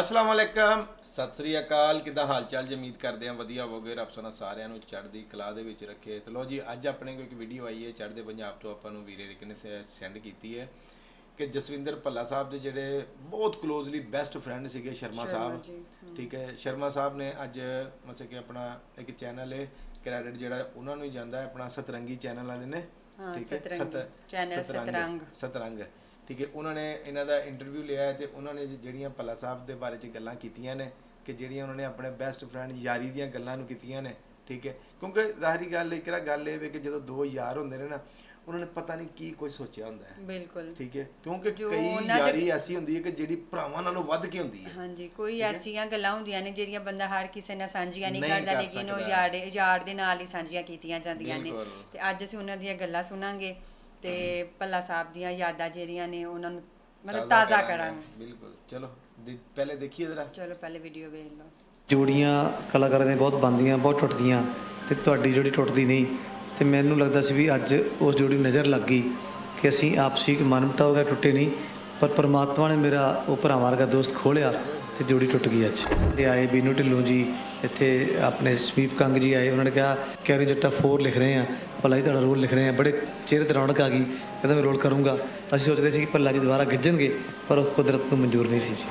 ਅਸਲਾਮ ਵਾਲੇਕਮ ਸਤਿ ਸ੍ਰੀ ਅਕਾਲ। ਕਿਦਾਂ ਹਾਲ ਚਾਲ ਜੀ? ਉਮੀਦ ਕਰਦੇ ਹਾਂ ਵਧੀਆ ਹੋਵੋਗੇ। ਰੱਬ ਸੋਨਾ ਸਾਰਿਆਂ ਨੂੰ ਚੜ੍ਹਦੀ ਕਲਾ ਦੇ ਵਿੱਚ ਰੱਖੇ। ਤੇ ਲੋ ਜੀ ਅੱਜ ਆਪਣੇ ਕੋਲ ਇੱਕ ਵੀਡੀਓ ਆਈ ਹੈ। ਚੜ੍ਹਦੇ ਪੰਜਾਬ ਤੋਂ ਆਪਾਂ ਨੂੰ ਵੀਰੇ ਰਿਕ ਨੇ ਸੈਂਡ ਕੀਤੀ ਹੈ ਕਿ ਜਸਵਿੰਦਰ ਭੱਲਾ ਸਾਹਿਬ ਦੇ ਜਿਹੜੇ ਬਹੁਤ ਕਲੋਜ਼ਲੀ ਬੈਸਟ ਫਰੈਂਡ ਸੀਗੇ ਸ਼ਰਮਾ ਸਾਹਿਬ। ਠੀਕ ਹੈ? ਸ਼ਰਮਾ ਸਾਹਿਬ ਨੇ ਅੱਜ ਮਤਲਬ ਕਿ ਆਪਣਾ ਇੱਕ ਚੈਨਲ ਹੈ ਕ੍ਰੈਡਿਟ ਜਿਹੜਾ ਉਹਨਾਂ ਨੂੰ ਹੀ ਜਾਂਦਾ ਹੈ ਆਪਣਾ ਸਤਰੰਗੀ ਚੈਨਲ ਵਾਲੇ ਨੇ। ਠੀਕ ਹੈ? ਸਤਰੰਗੀ ਸਤ- channel ਸਤਰੰਗ। ਸਤਰੰਗ। ਠੀਕ ਹੈ ਉਹਨਾਂ ਨੇ ਇਹਨਾਂ ਦਾ ਇੰਟਰਵਿਊ ਲਿਆ ਤੇ ਉਹਨਾਂ ਨੇ ਜਿਹੜੀਆਂ ਭੱਲਾ ਸਾਹਿਬ ਦੇ ਬਾਰੇ ਚ ਗੱਲਾਂ ਕੀਤੀਆਂ ਨੇ ਕਿ ਜਿਹੜੀਆਂ ਉਹਨਾਂ ਨੇ ਆਪਣੇ ਬੈਸਟ ਫਰੈਂਡ ਯਾਰੀ ਦੀਆਂ ਗੱਲਾਂ ਨੂੰ ਕੀਤੀਆਂ ਨੇ ਠੀਕ ਹੈ। ਕਿਉਂਕਿ ਜ਼ਾਹਰੀ ਗੱਲ ਇੱਕ ਨਾ ਗੱਲ ਇਹ ਵੇ ਕਿ ਜਦੋਂ ਦੋ ਯਾਰ ਹੁੰਦੇ ਨੇ ਨਾ ਉਹਨਾਂ ਨੇ ਪਤਾ ਨਹੀਂ ਕੀ ਕੁਝ ਸੋਚਿਆ ਹੁੰਦਾ ਹੈ। ਬਿਲਕੁਲ। ਠੀਕ ਹੈ ਕਿਉਂਕਿ ਕਈ ਯਾਰੀ ਐਸੀ ਹੁੰਦੀ ਹੈ ਕਿ ਜਿਹੜੀ ਭਰਾਵਾਂ ਨਾਲੋਂ ਵੱਧ ਕੇ ਹੁੰਦੀ ਹੈ। ਹਾਂਜੀ ਕੋਈ ਐਸੀਆਂ ਗੱਲਾਂ ਹੁੰਦੀਆਂ ਨੇ ਜਿਹੜੀਆਂ ਬੰਦਾ ਹਰ ਕਿਸੇ ਨਾਲ ਸਾਂਝੀਆਂ ਨਹੀਂ ਕਰਦਾ ਕਰ ਲੇਕਿਨ ਉਹ। ਯਾਰ ਯਾਰ ਦੇ ਨਾਲ ਹੀ ਸਾਂਝੀਆਂ ਕੀਤੀਆਂ ਜਾਂਦੀਆਂ ਨੇ। ਤੇ ਅੱਜ ਅਸੀਂ ਉਹਨਾਂ ਦੀਆਂ ਗੱਲਾਂ ਸੁਣਾਂਗੇ। ਤੇ ਭੱਲਾ ਸਾਹਿਬ ਦੀਆਂ ਯਾਦਾਂ ਜਿਹੜੀਆਂ ਨੇ ਉਹਨਾਂ ਨੂੰ ਮਤਲਬ ਤਾਜ਼ਾ ਕਰਾਂਗੇ। ਬਿਲਕੁਲ। ਚਲੋ ਦੇ- ਪਹਿਲੇ ਦੇਖੀਏ ਜਰਾ। ਚਲੋ ਪਹਿਲੇ ਵੀਡੀਓ ਵੇਖ ਲਓ। ਜੋੜੀਆਂ ਕਲਾਕਾਰਾਂ ਦੀਆਂ ਬਹੁਤ ਬਣਦੀਆਂ ਬਹੁਤ ਟੁੱਟਦੀਆਂ ਤੇ ਤੁਹਾਡੀ ਜੋੜੀ ਟੁੱਟਦੀ ਨਹੀਂ ਤੇ ਮੈਨੂੰ ਲੱਗਦਾ ਸੀ ਵੀ ਅੱਜ ਉਸ ਜੋੜੀ ਨੂੰ ਨਜ਼ਰ ਲੱਗ ਗਈ ਕਿ ਅਸੀਂ ਆਪਸੀ ਹੋ ਗਿਆ ਟੁੱਟੇ ਨਹੀਂ ਪਰ ਪਰਮਾਤਮਾ ਨੇ ਮੇਰਾ ਉਹ ਭਰਾ ਵਰਗਾ ਦੋਸਤ ਖੋਲਿਆ ਤੇ ਜੋੜੀ ਟੁੱਟ ਗਈ ਅੱਜ। ਇਹ ਆਏ ਬੀਨੂ ਢਿੱਲੋਂ ਜੀ ਇੱਥੇ ਆਪਣੇ ਸਮੀਪ ਕੰਗ ਜੀ ਆਏ, ਉਹਨਾਂ ਨੇ ਕਿਹਾ ਕਿ ਕੈਰੀ ਜੱਟਾ 4 ਲਿਖ ਰਹੇ ਆ ਭਲਾ ਜੀ ਤੁਹਾਡਾ ਰੋਲ ਲਿਖ ਰਹੇ ਆ ਬੜੇ ਚਿਹਰੇ ਤੇ ਰੌਣਕ ਆ ਗਈ, ਕਹਿੰਦਾ, ਮੈਂ ਰੋਲ ਕਰੂੰਗਾ। ਅਸੀਂ ਸੋਚਦੇ ਸੀ ਕਿ ਭੱਲਾ ਜੀ ਦੁਬਾਰਾ ਗਿੱਜਣਗੇ, ਪਰ ਉਹ ਕੁਦਰਤ ਨੂੰ ਮਨਜ਼ੂਰ ਨਹੀਂ ਸੀ ਜੀ।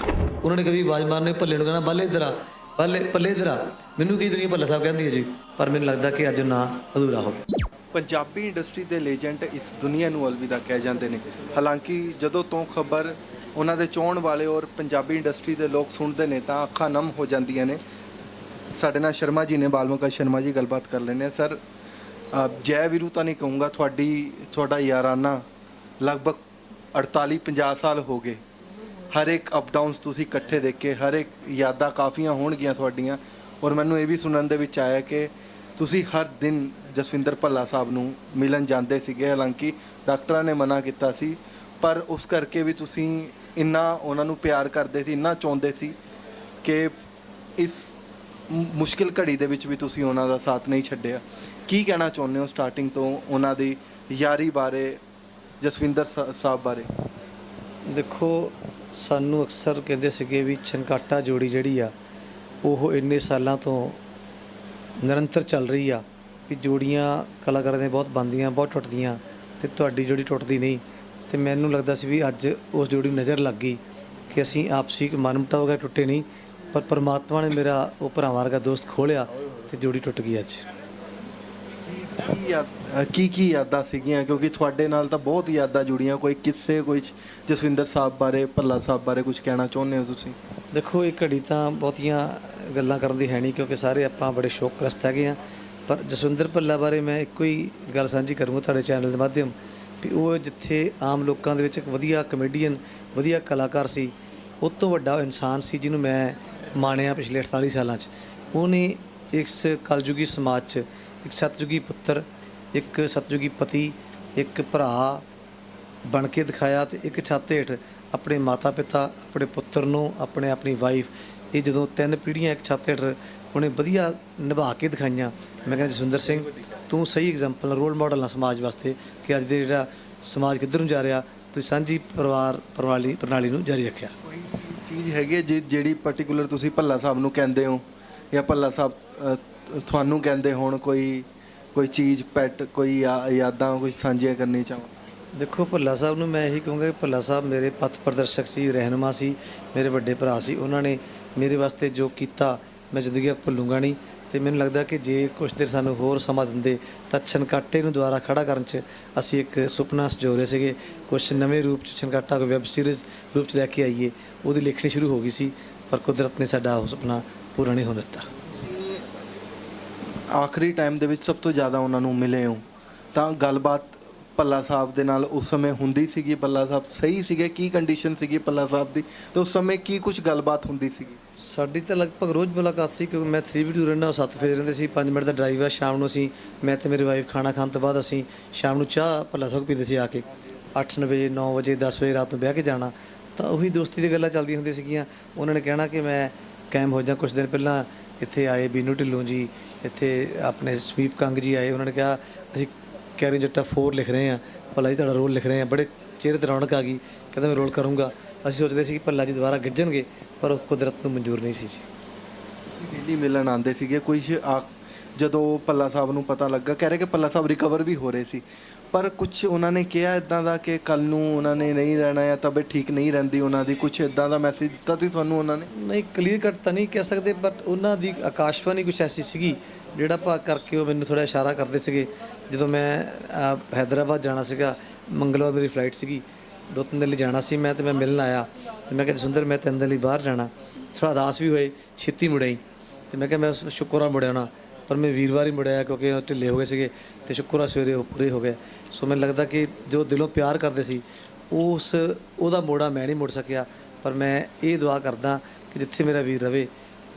ਉਹਨਾਂ ਨੇ ਕਦੀ ਆਵਾਜ਼ ਮਾਰਨੇ ਭੱਲੇ ਨੂੰ ਕਹਿਣਾ ਬੱਲੇ ਇਧਰ ਆ, ਬੱਲੇ ਪੱਲੇ ਇਧਰ ਆ। ਮੈਨੂੰ ਕੀ ਦੁਨੀਆ ਭੱਲਾ ਸਾਹਿਬ ਕਹਿੰਦੀ ਹੈ ਜੀ? ਪਰ ਮੈਨੂੰ ਲੱਗਦਾ ਕਿ ਅੱਜ ਨਾ ਅਧੂਰਾ ਹੋ ਗਿਆ ਪੰਜਾਬੀ ਇੰਡਸਟਰੀ ਦੇ ਲੈਜੈਂਡ ਇਸ ਦੁਨੀਆ ਨੂੰ ਅਲਵਿਦਾ ਕਹਿ ਜਾਂਦੇ ਨੇ। ਹਾਲਾਂਕਿ ਜਦੋਂ ਤੋਂ ਖਬਰ ਉਹਨਾਂ ਦੇ ਚੋਣ ਵਾਲੇ ਔਰ ਪੰਜਾਬੀ ਇੰਡਸਟਰੀ ਦੇ ਲੋਕ ਸੁਣਦੇ ਨੇ, ਤਾਂ ਅੱਖਾਂ ਨਮ ਹੋ ਜਾਂਦੀਆਂ ਨੇ। ਸਾਡੇ ਨਾਲ ਸ਼ਰਮਾ ਜੀ ਨੇ, ਬਾਲਮਕਾ ਸ਼ਰਮਾ ਜੀ ਗੱਲਬਾਤ ਕਰ ਲੈਣੇ ਸਰ ਜੈ ਵੀਰੂ ਤਾਂ ਨਹੀਂ ਕਹੂੰਗਾ, ਤੁਹਾਡੀ, ਤੁਹਾਡਾ ਯਾਰਾਨਾ ਲਗਭਗ 48 50 ਸਾਲ ਹੋ ਗਏ। ਹਰ ਇੱਕ ਅਪ ਡਾਊਨਸ ਤੁਸੀਂ ਇਕੱਠੇ ਦੇਖੇ, ਹਰ ਇੱਕ ਯਾਦਾਂ ਕਾਫੀਆਂ ਹੋਣਗੀਆਂ ਤੁਹਾਡੀਆਂ। ਔਰ ਮੈਨੂੰ ਇਹ ਵੀ ਸੁਣਨ ਦੇ ਵਿੱਚ ਆਇਆ ਕਿ ਤੁਸੀਂ ਹਰ ਦਿਨ ਜਸਵਿੰਦਰ ਭੱਲਾ ਸਾਹਿਬ ਨੂੰ ਮਿਲਣ ਜਾਂਦੇ ਸੀਗੇ। ਹਾਲਾਂਕਿ ਡਾਕਟਰਾਂ ਨੇ ਮਨਾ ਕੀਤਾ ਸੀ, ਪਰ ਉਸ ਕਰਕੇ ਵੀ ਤੁਸੀਂ ਇੰਨਾ ਉਹਨਾਂ ਨੂੰ ਪਿਆਰ ਕਰਦੇ ਸੀ, ਇੰਨਾ ਚਾਹੁੰਦੇ ਸੀ ਕਿ ਇਸ ਮੁ- ਮੁਸ਼ਕਿਲ ਘੜੀ ਦੇ ਵਿੱਚ ਵੀ ਤੁਸੀਂ ਉਹਨਾਂ ਦਾ ਸਾਥ ਨਹੀਂ ਛੱਡਿਆ। ਕੀ ਕਹਿਣਾ ਚਾਹੁੰਦੇ ਹੋ ਸਟਾਰਟਿੰਗ ਤੋਂ ਉਹਨਾਂ ਦੀ ਯਾਰੀ ਬਾਰੇ, ਜਸਵਿੰਦਰ ਸਾ- ਸਾਹਿਬ ਬਾਰੇ? ਦੇਖੋ, ਸਾਨੂੰ ਅਕਸਰ ਕਹਿੰਦੇ ਸੀਗੇ ਵੀ ਛਨਕਾਟਾ ਜੋੜੀ ਜਿਹੜੀ ਆ, ਉਹ ਇੰਨੇ ਸਾਲਾਂ ਤੋਂ ਨਿਰੰਤਰ ਚੱਲ ਰਹੀ ਆ ਵੀ ਜੋੜੀਆਂ ਕਲਾਕਾਰਾਂ ਦੀਆਂ ਬਹੁਤ ਬਣਦੀਆਂ, ਬਹੁਤ ਟੁੱਟਦੀਆਂ ਤੇ ਤੁਹਾਡੀ ਜੋੜੀ ਟੁੱਟਦੀ ਨਹੀਂ। ਤੇ ਮੈਨੂੰ ਲੱਗਦਾ ਸੀ ਵੀ ਅੱਜ ਉਸ ਜੋੜੀ ਨੂੰ ਨਜ਼ਰ ਲੱਗ ਗਈ ਕਿ ਅਸੀਂ ਆਪਸੀ ਇੱਕ ਮਨਮਟਾ ਹੋ ਟੁੱਟੇ ਨਹੀਂ। ਪਰ ਪਰਮਾਤਮਾ ਨੇ ਮੇਰਾ ਉਹ ਭਰਾ ਵਰਗਾ ਦੋਸਤ ਖੋਲਿਆ ਤੇ ਜੋੜੀ ਟੁੱਟ ਗਈ ਅੱਜ। ਕੀ ਯਾਦ ਕੀ ਕੀ ਯਾਦਾਂ ਸੀਗੀਆਂ? ਕਿਉਂਕਿ ਤੁਹਾਡੇ ਨਾਲ ਤਾਂ ਬਹੁਤ ਯਾਦਾਂ ਜੁੜੀਆਂ। ਕੋਈ ਕਿੱਸੇ ਕੋਈ ਜਸਵਿੰਦਰ ਸਾਹਿਬ ਬਾਰੇ ਭੱਲਾ ਸਾਹਿਬ ਬਾਰੇ ਕੁਝ ਕਹਿਣਾ ਚਾਹੁੰਦੇ ਹੋ ਤੁਸੀਂ? ਦੇਖੋ ਇਹ ਘੜੀ ਤਾਂ ਬਹੁਤੀਆਂ ਗੱਲਾਂ ਕਰਨ ਦੀ ਹੈ ਨਹੀਂ ਕਿਉਂਕਿ ਸਾਰੇ ਆਪਾਂ ਬੜੇ ਸ਼ੌਕਗ੍ਰਸਤ ਹੈਗੇ ਆ ਪਰ ਜਸਵਿੰਦਰ ਭੱਲਾ ਬਾਰੇ ਮੈਂ ਇੱਕੋ ਹੀ ਗੱਲ ਸਾਂਝੀ ਕਰੂੰਗਾ ਤੁਹਾਡੇ ਚੈਨਲ ਦੇ ਮਾਧਿਅਮ ਵੀ ਉਹ ਜਿੱਥੇ ਆਮ ਲੋਕਾਂ ਦੇ ਵਿੱਚ ਇੱਕ ਵਧੀਆ ਕਮੇਡੀਅਨ ਵਧੀਆ ਕਲਾਕਾਰ ਸੀ ਉਹ ਤੋਂ ਵੱਡਾ ਇਨਸਾਨ ਸੀ ਜਿਹਨੂੰ ਮੈਂ ਮਾਣਿਆ ਪਿਛਲੇ 48 ਸਾਲਾਂ 'ਚ। ਉਹਨੇ ਇਸ ਕਲਯੁਗੀ ਸਮਾਜ 'ਚ ਇੱਕ ਸਤਜੁਗੀ ਪੁੱਤਰ, ਇੱਕ ਸਤਜੁਗੀ ਪਤੀ, ਇੱਕ ਭਰਾ ਬਣ ਕੇ ਦਿਖਾਇਆ ਤੇ ਇੱਕ ਛੱਤ ਹੇਠ ਆਪਣੇ ਮਾਤਾ ਪਿਤਾ ਆਪਣੇ ਪੁੱਤਰ ਨੂੰ, ਆਪਣੇ ਆਪਣੀ ਵਾਈਫ ਇਹ ਜਦੋਂ ਤਿੰਨ ਪੀੜ੍ਹੀਆਂ ਇੱਕ ਛੱਤ ਹੇਠ ਉਹਨੇ ਵਧੀਆ ਨਿਭਾ ਕੇ ਦਿਖਾਈਆਂ। ਮੈਂ ਕਹਿੰਦਾ, ਜਸਵਿੰਦਰ ਸਿੰਘ, ਤੂੰ ਸਹੀ ਐਗਜ਼ਾਮਪਲ ਰੋਲ ਮਾਡਲ ਆ ਸਮਾਜ ਵਾਸਤੇ ਕਿ ਅੱਜ ਦੇ ਜਿਹੜਾ ਸਮਾਜ ਕਿੱਧਰ ਨੂੰ ਜਾ ਰਿਹਾ। ਤੁਸੀਂ ਸਾਂਝੀ ਪਰਿਵਾਰ, ਪ੍ਰਣਾਲੀ ਪ੍ਰਣਾਲੀ ਨੂੰ ਜਾਰੀ ਰੱਖਿਆ। ਚੀਜ਼ ਹੈਗੀ ਹੈ ਜਿ- ਜਿਹੜੀ ਪਾਰਟਿਕੂਲਰ ਤੁਸੀਂ ਭੱਲਾ ਸਾਹਿਬ ਨੂੰ ਕਹਿੰਦੇ ਹੋ ਜਾਂ ਭੱਲਾ ਸਾਹਿਬ ਅ, ਤੁਹਾਨੂੰ ਕਹਿੰਦੇ ਹੋਣ ਕੋਈ ਕੋਈ ਚੀਜ਼ ਪੈਟ ਕੋਈ ਯਾ- ਯਾਦਾਂ ਕੋਈ ਸਾਂਝੀਆਂ ਕਰਨੀ ਚਾਹੋ? ਦੇਖੋ ਭੱਲਾ ਸਾਹਿਬ ਨੂੰ ਮੈਂ ਇਹੀ ਕਹੂੰਗਾ ਕਿ ਭੱਲਾ ਸਾਹਿਬ ਮੇਰੇ ਪਥ ਪ੍ਰਦਰਸ਼ਕ ਸੀ ਰਹਿਨੁਮਾ ਸੀ ਮੇਰੇ ਵੱਡੇ ਭਰਾ ਸੀ। ਉਹਨਾਂ ਨੇ ਮੇਰੇ ਵਾਸਤੇ ਜੋ ਕੀਤਾ ਮੈਂ ਜ਼ਿੰਦਗੀ 'ਚ ਭੁੱਲੂੰਗਾ ਨਹੀਂ। ਤੇ ਮੈਨੂੰ ਲੱਗਦਾ ਕਿ ਜੇ ਕੁਝ ਦੇਰ ਸਾਨੂੰ ਹੋਰ ਸਮਾਂ ਦਿੰਦੇ ਤਾਂ ਛਨਕਾਟੇ ਨੂੰ ਦੁਬਾਰਾ ਖੜਾ ਕਰਨ 'ਚ ਅਸੀਂ ਇੱਕ ਸੁਪਨਾ ਸਜੋ ਰਹੇ ਸੀਗੇ। ਕੁਝ ਨਵੇਂ ਰੂਪ 'ਚ ਛਨਕਾਟਾ ਕੋ ਵੈਬ ਸੀਰੀਜ਼ ਰੂਪ 'ਚ ਲੈ ਕੇ ਆਈਏ, ਉਹਦੀ ਲਿਖਣੀ ਸ਼ੁਰੂ ਹੋ ਗਈ ਸੀ, ਪਰ ਕੁਦਰਤ ਨੇ ਸਾਡਾ ਉਹ ਸੁਪਨਾ ਪੂਰਾ ਨਹੀਂ ਹੋਣ ਦਿੱਤਾ। ਆਖਰੀ ਟਾਈਮ ਦੇ ਵਿੱਚ ਸਭ ਤੋਂ ਜ਼ਿਆਦਾ ਉਹਨਾਂ ਨੂੰ ਮਿਲੇ ਹੋ। ਤਾਂ ਗੱਲਬਾਤ ਭੱਲਾ ਸਾਹਿਬ ਦੇ ਨਾਲ ਉਸ ਸਮੇਂ ਹੁੰਦੀ ਸੀਗੀ ਪੱਲਾ ਸਾਹਿਬ ਸਹੀ ਸੀਗੇ, ਕੀ ਕੰਡੀਸ਼ਨ ਸੀਗੀ ਪੱਲਾ ਸਾਹਿਬ ਦੀ? ਤੇ ਉਸ ਸਮੇਂ ਕੀ ਕੁਝ ਗੱਲਬਾਤ ਹੁੰਦੀ ਸੀਗੀ? ਸਾਡੀ ਤਾਂ ਲਗਭਗ ਰੋਜ਼ ਮੁਲਾਕਾਤ ਸੀ ਕਿਉਂਕਿ ਮੈਂ 3v2 ਰਹਿੰਦਾ ਉਹ 7 ਫੇਰ ਰਹਿੰਦੇ ਸੀ 5 ਮਿੰਟ ਦਾ ਡਰਾਈਵ ਆ, ਸ਼ਾਮ ਨੂੰ ਅਸੀਂ, ਮੈਂ ਤੇ ਮੇਰੀ ਵਾਈਫ ਖਾਣਾ ਖਾਣ ਤੋਂ ਬਾਅਦ ਅਸੀਂ ਸ਼ਾਮ ਨੂੰ ਚਾਹ, ਭੱਲਾ ਸੋਕ ਪੀਂਦੇ ਸੀ ਆ ਕੇ। 8 ਵਜੇ 9 ਵਜੇ 10 ਵਜੇ ਰਾਤ ਨੂੰ ਬਹਿ ਕੇ ਜਾਣਾ। ਤਾਂ ਉਹੀ ਦੋਸਤੀ ਦੀ ਗੱਲਾਂ ਚੱਲਦੀਆਂ ਹੁੰਦੀਆਂ ਸੀਗੀਆਂ। ਉਹਨਾਂ ਨੇ ਕਹਿਣਾ ਕਿ ਮੈਂ ਕਾਇਮ ਹੋ ਜਾ ਕੁਝ ਦਿਨ ਪਹਿਲਾਂ ਇੱਥੇ ਆਏ, ਬੀਨੂ ਢਿੱਲੋਂ ਜੀ, ਇੱਥੇ ਆਪਣੇ ਸਵੀਪ ਕੰਗ ਜੀ ਆਏ। ਉਹਨਾਂ ਨੇ ਕਿਹਾ, ਅਸੀਂ ਕੈਰੀ ਜੱਟਾ 4 ਲਿਖ ਰਹੇ ਆ ਭਲਾ ਜੀ ਤੁਹਾਡਾ ਰੋਲ ਲਿਖ ਰਹੇ ਆ ਬੜੇ ਚਿਹਰੇ ਤੇ ਰੌਣਕ ਆ ਗਈ। ਕਹਿੰਦਾ ਮੈਂ ਰੋਲ ਕਰੂੰਗਾ। ਅਸੀਂ ਸੋਚਦੇ ਸੀ ਕਿ ਭੱਲਾ ਜੀ ਦੁਬਾਰਾ ਗਿੱਜਣਗੇ ਪਰ ਉਹ ਕੁਦਰਤ ਨੂੰ ਮਨਜ਼ੂਰ ਨਹੀਂ ਸੀ ਜੀ। ਤੁਸੀਂ ਡੇਲੀ ਮਿਲਣ ਆਉਂਦੇ ਸੀਗੇ ਕੁਝ ਆ- ਜਦੋਂ ਭੱਲਾ ਸਾਹਿਬ ਨੂੰ ਪਤਾ ਲੱਗਾ ਕਹਿ ਰਹੇ ਕਿ ਭੱਲਾ ਸਾਹਿਬ ਰਿਕਵਰ ਵੀ ਹੋ ਰਹੇ ਸੀ। ਪਰ ਕੁਝ ਉਹਨਾਂ ਨੇ ਕਿਹਾ ਇਦਾਂ ਦਾ ਕਿ ਕੱਲ ਨੂੰ ਉਹਨਾਂ ਨੇ ਨਹੀਂ ਰਹਿਣਾ ਜਾਂ ਤਬੀਅਤ ਠੀਕ ਨਹੀਂ ਰਹਿੰਦੀ ਉਹਨਾਂ ਦੀ ਕੁਝ ਇਦਾਂ ਦਾ ਮੈਸੇਜ ਦਿੱਤਾ ਸੀ ਤੁਹਾਨੂੰ ਉਹਨਾਂ ਨੇ? ਨਹੀਂ ਕਲੀਅਰ ਕੱਟ ਤਾਂ ਨਹੀਂ ਕਹਿ ਸਕਦੇ ਬਟ ਉਹਨਾਂ ਦੀ ਆਕਾਸ਼ਵਾਣੀ ਕੁਝ ਐਸੀ ਸੀਗੀ ਜਿਹੜਾ ਭਾ ਕਰਕੇ ਉਹ ਮੈਨੂੰ ਥੋੜਾ ਇਸ਼ਾਰਾ ਕਰਦੇ ਸੀਗੇ। ਜਦੋਂ ਮੈਂ ਹੈਦਰਾਬਾਦ ਜਾਣਾ ਸੀਗਾ ਮੰਗਲਵਾਰ ਮੇਰੀ ਫਲਾਈਟ ਸੀਗੀ ਦੋ ਤਿੰਨ ਦਿਨ ਲਈ ਜਾਣਾ ਸੀ ਮੈਂ ਤੇ ਮੈਂ ਮਿਲਣ ਆਇਆ ਤੇ ਮੈਂ ਕਿਹਾ ਜਸਵਿੰਦਰ ਮੈਂ ਤਿੰਨ ਦਿਨ ਲਈ ਬਾਹਰ ਜਾਣਾ। ਥੋੜਾ ਉਦਾਸ ਵੀ ਹੋਏ, ਛੇਤੀ ਮੁੜਿਆ ਤੇ ਮੈਂ ਕਿਹਾ ਮੈਂ ਸ਼ੁਕਰ ਆ ਮੁੜਿਆ ਨਾ, ਪਰ ਮੈਂ ਵੀਰਵਾਰ ਹੀ ਮੁੜਿਆ ਕਿਉਂਕਿ ਉਹ ਢਿੱਲੇ ਹੋ ਗਏ ਸੀਗੇ ਤੇ ਸ਼ੁਕਰ ਸਵੇਰੇ ਉਹ ਪੂਰੇ ਹੋ ਗਏ। ਸੋ ਮੈਨੂੰ ਲੱਗਦਾ ਕਿ ਜੋ ਦਿਲੋਂ ਪਿਆਰ ਕਰਦੇ ਸੀ, ਉਸ, ਉਹਦਾ ਮੋੜਾ ਮੈਂ ਨਹੀਂ ਮੁੜ ਸਕਿਆ। ਪਰ ਮੈਂ ਇਹ ਦੁਆ ਕਰਦਾ ਕਿ ਜਿੱਥੇ ਮੇਰਾ ਵੀਰ ਰਵੇ,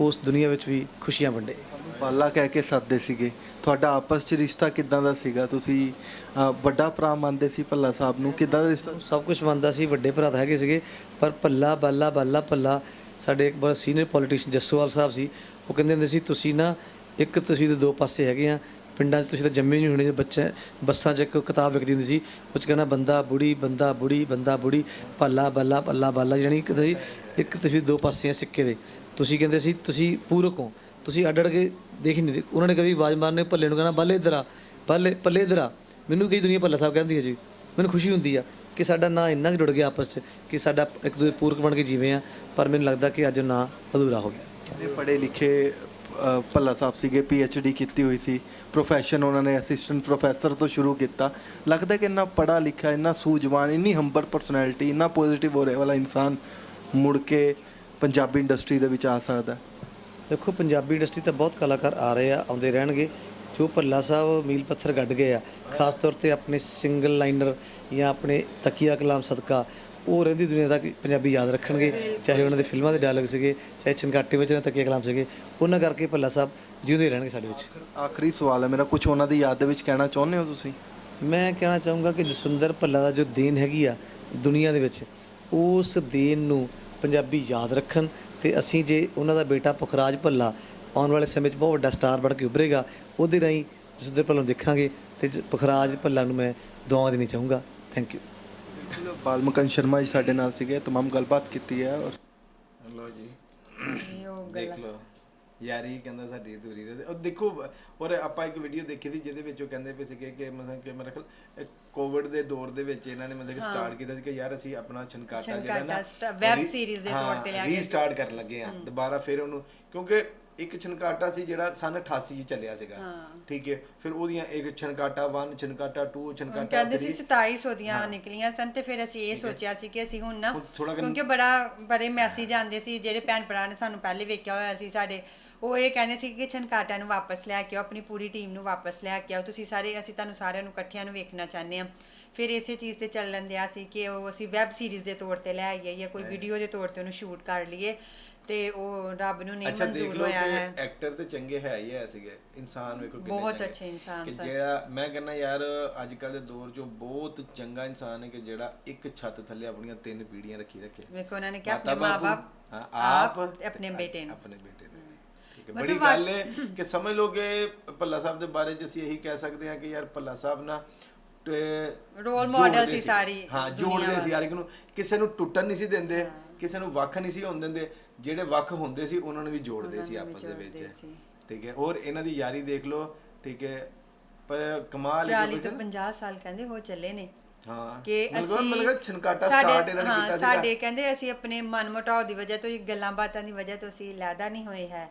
ਉਸ ਦੁਨੀਆ ਵਿੱਚ ਵੀ ਖੁਸ਼ੀਆਂ ਵੰਡੇ। ਬਾਲਾ ਕਹਿ ਕੇ ਸੱਦਦੇ ਸੀਗੇ। ਤੁਹਾਡਾ ਆਪਸ 'ਚ ਰਿਸ਼ਤਾ ਕਿੱਦਾਂ ਦਾ ਸੀਗਾ? ਤੁਸੀਂ ਅ, ਵੱਡਾ ਭਰਾ ਮੰਨਦੇ ਸੀ ਭੱਲਾ ਸਾਹਿਬ ਨੂੰ? ਕਿੱਦਾਂ ਦਾ ਰਿਸ਼ਤਾ? ਸਭ ਕੁਝ ਮੰਨਦਾ ਸੀ ਵੱਡੇ ਭਰਾ ਤਾਂ ਹੈਗੇ ਸੀਗੇ ਪਰ ਭੱਲਾ ਬਾਲਾ ਬਾਲਾ ਭੱਲਾ ਸਾਡੇ ਇੱਕ ਬੜਾ ਸੀਨੀਅਰ ਪੋਲੀਟੀਸ਼ੀਅਨ ਜੱਸੋਵਾਲ ਸਾਹਿਬ ਸੀ ਉਹ ਕਹਿੰਦੇ ਹੁੰਦੇ ਸੀ ਤੁਸੀਂ ਨਾ ਇੱਕ ਤੁਸੀਂ ਦੇ ਦੋ ਪਾਸੇ ਹੈਗੇ ਆ ਪਿੰਡਾਂ 'ਚ ਤੁਸੀਂ ਤਾਂ ਜੰਮੇ ਨਹੀਂ ਹੋਣੇ ਜੇ ਬੱਚੇ ਬੱਸਾਂ 'ਚ ਇੱਕ ਕਿਤਾਬ ਵਿਕਦੀ ਹੁੰਦੀ ਸੀ ਉਹ 'ਚ ਕਹਿੰਦਾ ਬੰਦਾ ਬੁੜੀ ਬੰਦਾ ਬੁੜੀ ਬੰਦਾ ਬੁੜੀ ਭੱਲਾ ਬੱਲਾ ਭੱਲਾ ਬਾਲਾ ਜਾਣੀ ਕਿ ਤੁਸੀਂ ਇੱਕ ਤੁਸੀਂ ਦੋ ਪਾਸੇ ਆ ਸਿੱਕੇ ਦੇ। ਤੁਸੀਂ ਕਹਿੰਦੇ ਸੀ ਤੁਸੀਂ ਪੂਰਕ ਹੋ ਤੁਸੀਂ ਅੱਡ ਅੱਡ ਕੇ ਦੇਖ ਹੀ ਨਹੀਂ ਦੇ- ਉਹਨਾਂ ਨੇ ਕਦੀ ਆਵਾਜ਼ ਮਾਰਨੇ, ਭੱਲੇ ਨੂੰ ਕਹਿਣਾ ਬੱਲੇ ਇਧਰ ਆ ਬੱਲੇ ਪੱਲੇ ਇਧਰ ਆ। ਮੈਨੂੰ ਕਈ ਦੁਨੀਆ ਭੱਲਾ ਸਾਹਿਬ ਕਹਿੰਦੀ ਹੈ ਜੀ। ਮੈਨੂੰ ਖੁਸ਼ੀ ਹੁੰਦੀ ਆ ਕਿ ਸਾਡਾ ਨਾਂ ਇੰਨਾ ਕੁ ਜੁੜ ਗਿਆ ਆਪਸ 'ਚ ਕਿ ਸਾਡਾ ਇੱਕ ਦੂਜੇ ਪੂਰਕ ਬਣ ਕੇ ਜੀਵੇ ਆ, ਪਰ ਮੈਨੂੰ ਲੱਗਦਾ ਕਿ ਅੱਜ ਨਾਂ ਅਧੂਰਾ ਹੋ ਗਿਆ। ਇਹ ਪੜ੍ਹੇ ਲਿਖੇ ਭੱਲਾ ਸਾਹਿਬ ਸੀਗੇ ਡੀ ਕੀਤੀ ਹੋਈ ਸੀ ਪ੍ਰੋਫੈਸ਼ਨ ਉਹਨਾਂ ਨੇ ਅਸਿਸਟੈਂਟ ਪ੍ਰੋਫੈਸਰ ਤੋਂ ਸ਼ੁਰੂ ਕੀਤਾ। ਲੱਗਦਾ ਕਿ ਇੰਨਾ ਪੜ੍ਹਾ ਲਿਖਿਆ, ਇੰਨਾ ਸੂਝਵਾਨ, ਇੰਨੀ ਹੰਬਰ ਪਰਸਨੈਲਿਟੀ ਇੰਨਾ ਪੋਜ਼ਿਟਿਵ ਹੋ ਰਿਹਾ ਵਾਲਾ ਇਨਸਾਨ ਮੁੜ ਕੇ ਪੰਜਾਬੀ ਇੰਡਸਟਰੀ ਦੇ ਵਿੱਚ ਆ ਸਕਦਾ। ਦੇਖੋ ਪੰਜਾਬੀ ਇੰਡਸਟਰੀ ਤਾਂ ਬਹੁਤ ਕਲਾਕਾਰ ਆ ਰਹੇ ਆ ਆਉਂਦੇ ਰਹਿਣਗੇ। ਜੋ ਭੱਲਾ ਸਾਹਿਬ ਮੀਲ ਪੱਥਰ ਗੱਡ ਗਏ ਆ ਖਾਸ ਤੌਰ ਤੇ ਆਪਣੇ ਸਿੰਗਲ ਲਾਈਨਰ ਜਾਂ ਆਪਣੇ ਤਕੀਆ ਕਲਾਮ ਸਦਕਾ ਉਹ ਰਹਿੰਦੀ ਦੁਨੀਆ ਤੱਕ ਪੰਜਾਬੀ ਯਾਦ ਰੱਖਣਗੇ। ਚਾਹੇ ਉਹਨਾਂ ਦੇ ਫਿਲਮਾਂ ਦੇ ਡਾਇਲੌਗ ਸੀਗੇ ਚਾਹੇ ਚਨਕਾਟੇ ਵਿੱਚ ਉਹਨਾਂ ਦੇ ਤਕੀਆ ਕਲਾਮ ਸੀਗੇ ਉਹਨਾਂ ਕਰਕੇ ਭੱਲਾ ਸਾਹਿਬ ਜਿਉਂਦੇ ਰਹਿਣਗੇ ਸਾਡੇ ਵਿੱਚ। ਆਖਰੀ ਸਵਾਲ ਹੈ ਮੇਰਾ ਕੁਝ ਉਹਨਾਂ ਦੀ ਯਾਦ ਦੇ ਵਿੱਚ ਕਹਿਣਾ ਚਾਹੁੰਦੇ ਹੋ ਤੁਸੀਂ? ਮੈਂ ਕਹਿਣਾ ਚਾਹੂੰਗਾ ਕਿ ਜਸਵਿੰਦਰ ਭੱਲਾ ਦਾ ਜੋ ਦੇਨ ਹੈਗੀ ਆ ਦੁਨੀਆ ਦੇ ਵਿੱਚ ਉਸ ਦੇਨ ਨੂੰ ਪੰਜਾਬੀ ਯਾਦ ਰੱਖਣ ਤੇ ਅਸੀਂ ਜੇ ਉਹਨਾਂ ਦਾ ਬੇਟਾ ਪੁਖਰਾਜ ਭੱਲਾ ਆਉਣ ਵਾਲੇ ਸਮੇਂ 'ਚ ਬਹੁਤ ਵੱਡਾ ਸਟਾਰ ਬਣ ਕੇ ਉੱਭਰੇਗਾ ਉਹਦੇ ਰਾਹੀਂ ਜਿਸ ਦੇ ਨੂੰ ਦੇਖਾਂਗੇ ਤੇ ਜ- ਪੁਖਰਾਜ ਭੱਲਾ ਨੂੰ ਮੈਂ ਦੁਆ ਦੇਣੀ ਚਾਹੂੰਗਾ। ਥੈਂਕ ਯੂ ਬਿਲਕੁਲ ਬਾਲਮਕਨ ਸ਼ਰਮਾ ਜੀ ਸਾਡੇ ਨਾਲ ਸੀਗੇ ਤਮਾਮ ਗੱਲਬਾਤ ਕੀਤੀ ਹੈ ਔਰ ਲੋ ਜੀ। ਦੇਖ ਲਓ। ਯਾਰੀ ਕਹਿੰਦਾ ਸਾਡੀ ਅਧੂਰੀ ਰਹੀ ਉਹ ਦੇਖੋ ਔਰ ਆਪਾਂ ਇੱਕ ਵੀਡੀਓ ਦੇਖੀ ਸੀ ਜਿਹਦੇ ਵਿੱਚ ਉਹ ਕਹਿੰਦੇ ਪਏ ਸੀਗੇ ਕਿ ਮਤਲਬ ਕਿ ਮੇਰੇ ਖਿਆਲ ਕੋਵਿਡ ਦੇ ਦੌਰ ਦੇ ਵਿੱਚ ਇਹਨਾਂ ਨੇ ਮਤਲਬ ਕਿ ਸਟਾਰਟ ਕੀਤਾ ਸੀ ਕਿ ਯਾਰ ਅਸੀਂ ਆਪਣਾ ਛਨਕਾਟਾ ਜਿਹੜਾ ਨਾ web series ਦੇ ਤੌਰ ਤੇ ਲਿਆ ਕੇ- ਰੀਸਟਾਰਟ ਕਰਨ ਲੱਗੇ ਆ ਦੁਬਾਰਾ ਫਿਰ ਉਹਨੂੰ ਕਿਉਂਕਿ ਇੱਕ ਛਨਕਾਟਾ ਸੀ ਜਿਹੜਾ ਸਨ 88 ਚ ਚੱਲਿਆ ਸੀਗਾ। ਠੀਕ ਹੈ ਫਿਰ ਉਹਦੀਆਂ ਇੱਕ ਛਨਕਾਟਾ 1 ਛਨਕਾਟਾ 2 ਛਨਕਾਟਾ ਕਹਿੰਦੇ ਸੀ 3 2700 ਦੀਆਂ ਨਿਕਲੀਆਂ ਸਨ ਤੇ ਫਿਰ ਅਸੀਂ ਇਹ ਸੋਚਿਆ ਸੀ ਕਿ ਅਸੀਂ ਹੁਣ ਨਾ ਹੁਣ ਥੋੜ੍ਹਾ ਕੁ- ਕਿਉਂਕਿ ਬੜਾ ਬੜੇ ਮੈਸੇਜ ਆਉਂਦੇ ਸੀ ਜਿਹੜੇ ਭੈਣ ਭਰਾ ਨੇ ਸਾਨੂੰ ਪਹਿਲੇ ਵੇਖਿਆ ਹੋਇਆ ਸੀ ਸਾਡੇ ਉਹ ਇਹ ਕਹਿੰਦੇ ਸੀ ਕਿ ਛਨਕਾਟਾ ਨੂੰ ਵਾਪਸ ਲੈ ਕੇ ਆਓ ਆਪਣੀ ਪੂਰੀ ਟੀਮ ਨੂੰ ਵਾਪਸ ਲੈ ਕੇ ਆਓ ਤੁਸੀਂ ਸਾਰੇ ਅਸੀਂ ਤੁਹਾਨੂੰ ਸਾਰਿਆਂ ਨੂੰ ਇਕੱਠਿਆਂ ਨੂੰ ਵੇਖਣਾ ਚਾਹੁੰਦੇ ਹਾਂ। ਫਿਰ ਇਸੇ ਚੀਜ਼ ਤੇ ਚੱਲਣ ਦਿਆ ਸੀ ਕਿ ਉਹ ਅਸੀਂ ਵੈਬ ਸੀਰੀਜ਼ ਦੇ ਤੌਰ ਤੇ ਲੈ ਆਈਏ ਜਾਂ ਕੋਈ ਵੀਡੀਓ ਦੇ ਤੌਰ ਤੇ ਉਹਨੂੰ ਸ਼ੂਟ ਕਰ ਲਈਏ। ਤੇ ਉਹ ਰੱਬ ਨੂੰ ਨਹੀਂ ਅੱਛਾ ਦੇਖ ਮਨਜ਼ੂਰ ਹੋਇਆ ਕਿ ਹੈ। ਐਕਟਰ ਤੇ ਚੰਗੇ ਹੈ ਹੀ ਹੈ ਸੀਗੇ। ਇਨਸਾਨ ਵੇਖੋ ਕਿੰਨੇ ਬਹੁਤ। ਅੱਛੇ ਇਨਸਾਨ ਕਿ ਸਨ। ਜਿਹੜਾ ਮੈਂ ਕਹਿੰਦਾ ਯਾਰ ਅੱਜ ਕੱਲ ਦੇ ਦੌਰ 'ਚ ਬਹੁਤ ਚੰਗਾ ਇਨਸਾਨ ਹੈ ਕਿ ਜਿਹੜਾ ਇੱਕ ਛੱਤ ਥੱਲੇ ਆਪਣੀਆਂ ਤਿੰਨ ਪੀੜ੍ਹੀਆਂ ਰੱਖੀ ਰੱਖੇ। ਵੇਖੋ ਉਹਨਾਂ ਨੇ ਕਿਹਾ ਆਪਣੇ ਮਾਪੇ ਆਪ ਆਪਣੇ ਬੇਟੇ ਨੂੰ। ਆਪਣੇ ਬੇਟੇ ਨੇ। ਠੀਕ ਹੈ ਮਤਲਬ ਬੜੀ ਗੱਲ ਹੈ ਕਿ ਸਮਝ ਕਿ ਭੱਲਾ ਸਾਹਿਬ ਦੇ ਬਾਰੇ ਅਸੀਂ ਇਹੀ ਕਹਿ ਸਕਦੇ ਹਾਂ ਕਿ ਯਾਰ ਭੱਲਾ ਸਾਹਿਬ ਨਾ model ਜੋੜਦੇ ਸੀ ਸਾਰੀ ਹਾਂ ਜੋੜਦੇ ਸੀ। ਯਾਰ ਇੱਕ ਨੂੰ। ਕਿਸੇ ਨੂੰ ਟੁੱਟਣ ਨਹੀਂ ਸੀ ਦਿੰਦੇ ਕਿਸੇ ਨੂੰ ਵੱਖ ਨਹੀਂ ਸੀ ਹੋਣ ਦਿੰਦੇ। ਜਿਹੜੇ ਵੱਖ ਹੁੰਦੇ ਸੀ ਉਹਨਾਂ ਨੂੰ ਵੀ ਜੋੜਦੇ ਸੀ ਆਪਸ ਦੇ ਵਿੱਚ। ਸੀ। ਠੀਕ ਹੈ? ਔਰ ਇਹਨਾਂ ਦੀ ਯਾਰੀ ਦੇਖ ਲਓ। ਠੀਕ ਹੈ? ਪਰ ਕਮਾਲ ਹੈ 40 ਕਿ ਤੋਂ 50 ਸਾਲ ਕਹਿੰਦੇ ਹੋ ਚੱਲੇ ਨੇ। ਹਾਂ। ਕਿ ਅਸੀਂ ਮਤਲਬ ਛਨਕਾਟਾ ਸਟਾਰਟ ਇਹਨਾਂ ਨੇ ਕੀਤਾ ਸੀਗਾ। ਸਾਡੇ ਕਹਿੰਦੇ ਅਸੀਂ ਆਪਣੇ ਮਨਮਟਾਓ ਦੀ ਵਜ੍ਹਾ ਤੋਂ ਗੱਲਾਂ ਬਾਤਾਂ ਦੀ ਵਜ੍ਹਾ ਤੋਂ ਅਸੀਂ ਲੈਦਾ ਨਹੀਂ ਹੋਏ ਹੈ।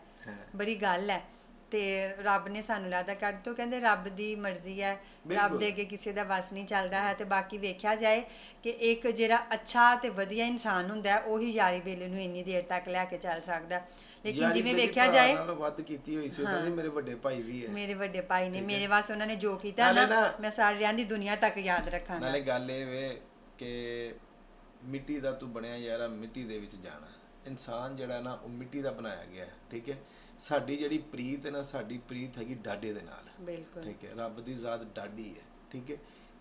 ਬੜੀ ਗੱਲ ਹੈ। ਤੇ ਰੱਬ ਨੇ ਸਾਨੂੰ ਲੈਦਾ ਕੱਢ ਤੋਂ ਕਹਿੰਦੇ ਰੱਬ ਦੀ ਮਰਜ਼ੀ ਹੈ। ਰੱਬ। ਦੇ ਅੱਗੇ ਕਿਸੇ ਦਾ ਵਸ ਨਹੀਂ ਚੱਲਦਾ ਹੈ ਤੇ ਬਾਕੀ ਵੇਖਿਆ ਜਾਏ ਕਿ ਇੱਕ ਜਿਹੜਾ ਅੱਛਾ ਤੇ ਵਧੀਆ ਇਨਸਾਨ ਹੁੰਦਾ ਹੈ ਉਹੀ ਯਾਰੀ ਵੇਲੇ ਨੂੰ ਇੰਨੀ ਦੇਰ ਤੱਕ ਲੈ ਕੇ ਚੱਲ ਸਕਦਾ। ਲੇਕਿਨ ਜਿਵੇਂ ਵੇਖਿਆ ਜਾਏ ਨਾਲੋਂ ਵੱਧ ਕੀਤੀ ਹੋਈ ਸੀ ਉਹਨਾਂ ਦੇ ਮੇਰੇ ਵੱਡੇ ਭਾਈ ਵੀ ਹੈ। ਮੇਰੇ ਵੱਡੇ ਭਾਈ ਨੇ ਮੇਰੇ ਵਾਸਤੇ ਉਹਨਾਂ ਨੇ ਜੋ ਕੀਤਾ ਨਾ ਮੈਂ ਸਾਰਿਆਂ ਦੀ ਦੁਨੀਆ ਤੱਕ ਯਾਦ ਰੱਖਾਂਗਾ। ਨਾਲੇ ਗੱਲ ਇਹ ਵੇ ਕਿ ਮਿੱਟੀ ਦਾ ਤੂੰ ਬਣਿਆ ਯਾਰ ਮਿੱਟੀ ਦੇ ਵਿੱਚ ਜਾਣਾ। ਇਨਸਾਨ ਜਿਹੜਾ ਨਾ ਉਹ ਮਿੱਟੀ ਦਾ ਬਣਾਇਆ ਗਿਆ ਠੀਕ ਹੈ? ਸਾਡੀ ਜਿਹੜੀ ਪ੍ਰੀਤ ਹੈ ਨਾ ਸਾਡੀ ਪ੍ਰੀਤ ਹੈਗੀ ਡਾਡੇ ਦੇ ਨਾਲ। ਬਿਲਕੁਲ। ਠੀਕ ਹੈ ਰੱਬ ਦੀ ਜ਼ਾਤ ਡਾਡੀ ਹੈ। ਠੀਕ ਹੈ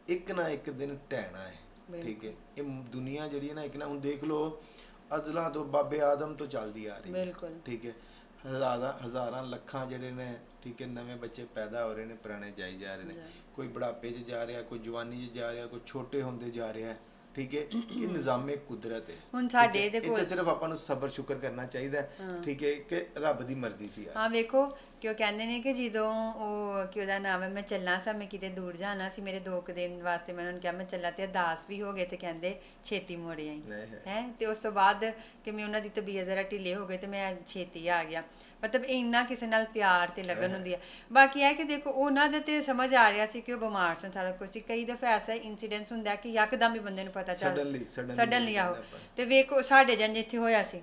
ਇੱਕ ਨਾ ਇੱਕ ਦਿਨ ਢਹਿਣਾ ਹੈ। ਠੀਕ ਹੈ ਇਹ ਦੁਨੀਆ ਜਿਹੜੀ ਹੈ ਨਾ ਇੱਕ ਨਾ ਹੁਣ ਦੇਖ ਲਓ ਅਜ਼ਲਾਂ ਤੋਂ ਬਾਬੇ ਆਦਮ ਤੋਂ ਚੱਲਦੀ ਆ ਰਹੀ ਹੈ। ਬਿਲਕੁਲ। ਠੀਕ ਹੈ ਹਜ਼ਾਰਾਂ ਹਜ਼ਾਰਾਂ ਲੱਖਾਂ ਜਿਹੜੇ ਨੇ ਠੀਕ ਹੈ ਨਵੇਂ ਬੱਚੇ ਪੈਦਾ ਹੋ ਰਹੇ ਨੇ ਪੁਰਾਣੇ ਜਾਈ ਜਾ ਰਹੇ ਨੇ। ਕੋਈ ਬੁਢਾਪੇ 'ਚ ਜਾ ਰਿਹਾ ਕੋਈ ਜਵਾਨੀ 'ਚ ਜਾ ਰਿਹਾ ਕੋਈ ਛੋਟੇ ਹੁੰਦੇ ਜਾ ਰਿਹਾ ਠੀਕ ਹੈ ਕਿ ਨਿਜ਼ਾਮੇ ਕੁਦਰਤ ਹੈ। ਹੁਣ ਸਾਡੇ? ਇਹਦੇ ਇਹ ਕੋਲ- ਤਾਂ ਸਿਰਫ ਆਪਾਂ ਨੂੰ ਸਬਰ ਸ਼ੁਕਰ ਕਰਨਾ ਚਾਹੀਦਾ ਹੈ। ਠੀਕ ਹੈ ਕਿ ਰੱਬ ਦੀ ਮਰਜ਼ੀ ਸੀ ਹਾਂ ਵੇਖੋ ਕਿ ਉਹ ਕਹਿੰਦੇ ਨੇ ਕਿ ਜਦੋਂ ਉਹ ਕਿ ਉਹਦਾ ਨਾਮ ਹੈ ਮੈਂ ਚੱਲਣਾ ਸੀ ਮੈਂ ਕਿਤੇ ਦੂਰ ਜਾਣਾ ਸੀ ਮੇਰੇ ਦੋ ਕੁ ਦਿਨ ਵਾਸਤੇ ਮੈਂ ਉਹਨਾਂ ਨੂੰ ਕਿਹਾ ਮੈਂ ਚੱਲਾਂ ਤੇ ਅਰਦਾਸ ਵੀ ਹੋ ਗਏ ਤੇ ਕਹਿੰਦੇ ਛੇਤੀ ਮੁੜ ਆਈ। ਹੈ। ਤੇ ਉਸ ਤੋਂ ਬਾਅਦ ਕਿ ਮੈਂ ਉਹਨਾਂ ਦੀ ਤਬੀਅਤ ਜ਼ਰਾ ਢਿੱਲੇ ਹੋ ਗਏ ਤੇ ਮੈਂ ਛੇਤੀ ਆ ਗਿਆ। ਮਤਲਬ ਇੰਨਾ ਕਿਸੇ ਨਾਲ ਪਿਆਰ ਤੇ ਲਗਨ ਹੁੰਦੀ ਹੈ ਬਾਕੀ ਇਹ ਕਿ ਦੇਖੋ ਉਹਨਾਂ ਦੇ ਤੇ ਸਮਝ ਆ ਰਿਹਾ ਸੀ ਕਿ ਉਹ ਬਿਮਾਰ ਸਨ ਸਾਰਾ ਕੁਝ ਸੀ ਕਈ ਦਫਾ ਐਸਾ ਇਨਸੀਡੈਂਟਸ ਹੁੰਦਾ ਕਿ ਯਕਦਮ ਹੀ ਬੰਦੇ ਨੂੰ ਪਤਾ ਚੱਲ ਸਡਨਲੀ ਆਓ ਹੁੰਦਾ ਆਪਾਂ। ਤੇ ਵੇਖੋ ਸਾਡੇ ਜਨ ਜਿੱਥੇ ਹੋਇਆ ਸੀ।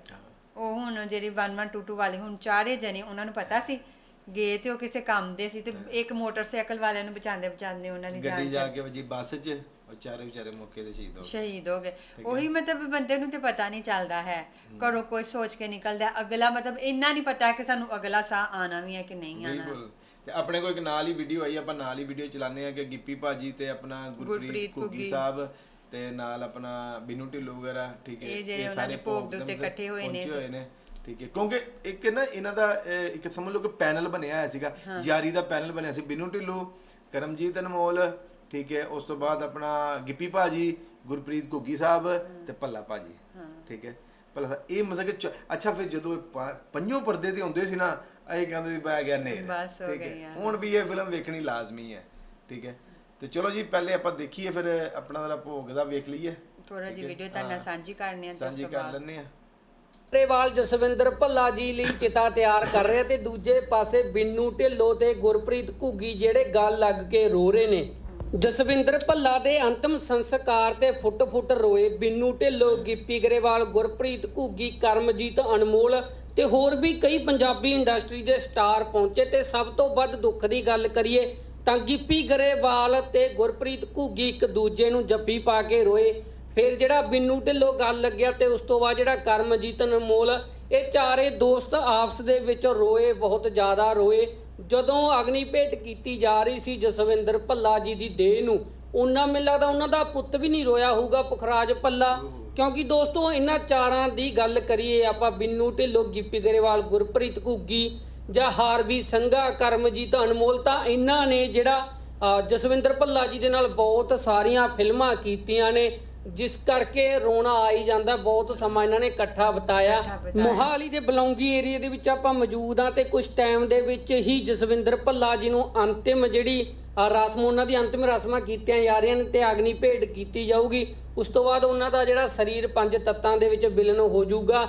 ਉਹ ਹੁਣ ਜਿਹੜੀ 1122 ਵਾਲੇ ਹੁਣ ਚਾਰੇ ਜਣੇ ਉਹਨਾਂ ਨੂੰ ਪਤਾ ਸੀ ਗਏ ਤੇ ਉਹ ਕਿਸੇ ਕੰਮ ਦੇ ਸੀ ਤੇ ਇੱਕ ਮੋਟਰਸਾਈਕਲ ਵਾਲਿਆਂ ਨੂੰ ਬਚਾਉਂਦੇ ਬਚਾਉਂਦੇ ਉਹਨਾਂ ਦੀ ਗੱਡੀ ਜਾ ਕੇ ਵਜੀ ਬੱਸ 'ਚ ਉਹ ਚਾਰੇ ਵਿਚਾਰੇ ਮੌਕੇ ਤੇ ਸ਼ਹੀਦ ਹੋ ਗਏ। ਸ਼ਹੀਦ ਹੋ ਗਏ। ਉਹੀ ਮਤਲਬ ਬੰਦੇ ਨੂੰ ਤੇ ਪਤਾ ਨਹੀਂ ਚੱਲਦਾ ਹੈ। ਘਰੋਂ ਕੋਈ ਸੋਚ ਕੇ ਨਿਕਲਦਾ। ਅਗਲਾ ਮਤਲਬ ਇੰਨਾ ਨਹੀਂ ਪਤਾ ਕਿ ਸਾਨੂੰ ਅਗਲਾ ਸਾਹ ਆਣਾ ਵੀ ਹੈ ਕਿ ਨਹੀਂ ਆਣਾ ਬਿਲਕੁਲ। ਤੇ ਆਪਣੇ ਕੋਲ ਇੱਕ ਨਾਲ ਹੀ ਵੀਡੀਓ ਆਈ ਆਪਾਂ ਨਾਲ ਹੀ ਵੀਡੀਓ ਚਲਾਉਂਦੇ ਆ ਕਿ ਗਿੱਪੀ ਭਾਜੀ ਤੇ ਆਪਣਾ ਗੁਰਪ੍ਰੀਤ ਕੁੱਗੀ। ਸਾਹਿਬ ਤੇ ਨਾਲ ਆਪਣਾ ਬਿਨੂ ਢਿੱਲੋਂ ਵਗੈਰਾ ਠੀਕ ਹੈ ਇਹ ਦੇ ਭੋਗ ਦੇ ਉੱਤੇ ਇਕੱਠੇ ਹੋਏ ਨੇ ਪਹੁੰਚੇ ਹੋਏ ਨੇ। ਠੀਕ ਹੈ ਕਿਉਂਕਿ ਇੱਕ ਨਾ ਇਹਨਾਂ ਦਾ ਅਹ, ਇੱਕ ਸਮਝ ਲਓ ਕਿ ਪੈਨਲ ਬਣਿਆ ਹੋਇਆ ਸੀਗਾ ਯਾਰੀ ਦਾ ਪੈਨਲ ਬਣਿਆ ਸੀ ਬਿਨੂ ਢਿੱਲੋਂ ਕਰਮਜੀਤ ਅਨਮੋਲ ਠੀਕ ਹੈ ਉਸ ਤੋਂ ਬਾਅਦ ਆਪਣਾ ਗਿੱਪੀ ਭਾਜੀ ਗੁਰਪ੍ਰੀਤ ਘੁੱਗੀ ਸਾਹਿਬ ਤੇ ਪੱਲਾ ਭਾਜੀ ਠੀਕ ਹੈ ਪੱਲਾ ਸਾਹਿਬ ਇਹ ਮਤਲਬ ਕਿ ਚ- ਅੱਛਾ ਫਿਰ ਜਦੋਂ ਇਹ ਪ- ਪੰਜੋਂ ਪਰਦੇ ਤੇ ਹੁੰਦੇ ਸੀ ਨਾ ਇਹ ਕਹਿੰਦੇ ਸੀ ਬੈ ਗਿਆ ਨੇਰ ਬਸ ਹੋ ਠੀਕ ਹੈ। ਆ। ਹੁਣ ਵੀ ਇਹ ਫਿਲਮ ਵੇਖਣੀ ਲਾਜ਼ਮੀ ਹੈ ਠੀਕ ਹੈ ਤੇ ਚਲੋ ਜੀ ਪਹਿਲੇ ਆਪਾਂ ਦੇਖੀਏ ਫਿਰ ਆਪਣਾ ਜਿਹੜਾ ਭੋਗ ਦਾ ਵੇਖ ਲਈਏ ਥੋੜਾ ਜਿਹੀ ਹੈ? ਵੀਡੀਓ ਤੁਹਾਡੇ ਨਾਲ ਹਾਂ। ਸਾਂਝੀ ਕਰਨੀ ਹੈ ਤੇ ਉਸ ਸਾਂਝੀ ਤੋਂ ਕਰ ਬਾਅਦ ਲੈਣੇ ਆ ਰੇਵਾਲ ਜਸਵਿੰਦਰ ਭੱਲਾ ਜੀ ਲਈ ਚਿਤਾ ਤਿਆਰ ਕਰ ਰਿਹਾ ਤੇ ਦੂਜੇ ਪਾਸੇ ਬਿੰਨੂ ਢਿੱਲੋਂ ਤੇ ਗੁਰਪ੍ਰੀਤ ਘੁੱਗੀ ਜਿਹੜੇ ਗੱਲ ਲੱਗ ਕੇ ਰੋ ਰਹੇ ਨੇ। ਜਸਵਿੰਦਰ ਭੱਲਾ ਦੇ ਅੰਤਮ ਸੰਸਕਾਰ ਤੇ ਫੁੱਟ-ਫੁੱਟ ਰੋਏ ਬਿੰਨੂ ਢਿੱਲੋਂ, ਗਿੱਪੀ ਗਰੇਵਾਲ, ਗੁਰਪ੍ਰੀਤ ਘੁੱਗੀ, ਕਰਮਜੀਤ ਅਨਮੋਲ ਤੇ ਹੋਰ ਵੀ ਕਈ ਪੰਜਾਬੀ ਇੰਡਸਟਰੀ ਦੇ ਸਟਾਰ ਪਹੁੰਚੇ ਤੇ ਸਭ ਤੋਂ ਵੱਧ ਦੁੱਖ ਦੀ ਗੱਲ ਕਰੀਏ ਤਾਂ ਗਿੱਪੀ ਗਰੇਵਾਲ ਤੇ ਗੁਰਪ੍ਰੀਤ ਘੁੱਗੀ ਇੱਕ ਦੂਜੇ ਨੂੰ ਜੱਫੀ ਪਾ ਕੇ ਰੋਏ। ਫਿਰ ਜਿਹੜਾ ਬਿੰਨੂ ਢਿੱਲੋਂ ਗੱਲ ਲੱਗਿਆ ਤੇ ਉਸ ਤੋਂ ਬਾਅਦ ਜਿਹੜਾ ਕਰਮਜੀਤ ਅਨਮੋਲ, ਇਹ ਚਾਰੇ ਦੋਸਤ ਆਪਸ ਦੇ ਵਿੱਚ ਰੋਏ, ਬਹੁਤ ਜ਼ਿਆਦਾ ਰੋਏ। ਜਦੋਂ ਅਗਨੀ ਭੇਟ ਕੀਤੀ ਜਾ ਰਹੀ ਸੀ ਜਸਵਿੰਦਰ ਭੱਲਾ ਜੀ ਦੀ ਦੇਹ ਨੂੰ, ਉਹਨਾਂ ਮੈਨੂੰ ਲੱਗਦਾ ਉਹਨਾਂ ਦਾ ਪੁੱਤ ਵੀ ਨਹੀਂ ਰੋਇਆ ਹੋਊਗਾ ਪੁਖਰਾਜ ਭੱਲਾ। ਕਿਉਂਕਿ ਦੋਸਤੋ, ਇਹਨਾਂ ਚਾਰਾਂ ਦੀ ਗੱਲ ਕਰੀਏ, ਆਪਾਂ ਬਿੰਨੂ ਢਿੱਲੋਂ, ਗਿੱਪੀ ਗਰੇਵਾਲ, ਗੁਰਪ੍ਰੀਤ ਘੁੱਗੀ ਜਾਂ ਹਾਰਵੀ ਸੰਘਾ, ਕਰਮਜੀਤ ਅਨਮੋਲ ਤਾਂ ਇਹਨਾਂ ਨੇ ਜਿਹੜਾ ਜਸਵਿੰਦਰ ਭੱਲਾ ਜੀ ਦੇ ਨਾਲ ਬਹੁਤ ਸਾਰੀਆਂ ਫਿਲਮਾਂ ਕੀਤੀਆਂ ਨੇ। ਜਿਸ ਕਰਕੇ ਰੋਣਾ ਆਈ ਜਾਂਦਾ ਬਹੁਤ ਸਮਾਂ ਇਹਨਾਂ ਨੇ ਇਕੱਠਾ ਬਿਤਾਇਆ। ਮੋਹਾਲੀ ਦੇ ਬਲੌਂਗੀ ਏਰੀਆ ਦੇ ਵਿੱਚ ਆਪਾਂ ਮੌਜੂਦ ਆ ਤੇ ਕੁਝ ਟਾਈਮ ਦੇ ਵਿੱਚ ਹੀ ਜਸਵਿੰਦਰ ਭੱਲਾ ਜੀ ਨੂੰ ਅੰਤਿਮ ਜਿਹੜੀ ਰਸਮ ਉਹਨਾਂ ਦੀ ਅੰਤਿਮ ਰਸਮਾਂ ਕੀਤੀਆਂ ਜਾ ਰਹੀਆਂ ਨੇ ਤੇ ਅਗਨੀ ਭੇਟ ਕੀਤੀ ਜਾਊਗੀ। ਉਸ ਤੋਂ ਬਾਅਦ ਉਹਨਾਂ ਦਾ ਜਿਹੜਾ ਸਰੀਰ ਪੰਜ ਤੱਤਾਂ ਦੇ ਵਿੱਚ ਵਿਲਨ ਹੋ ਜਾਊਗਾ।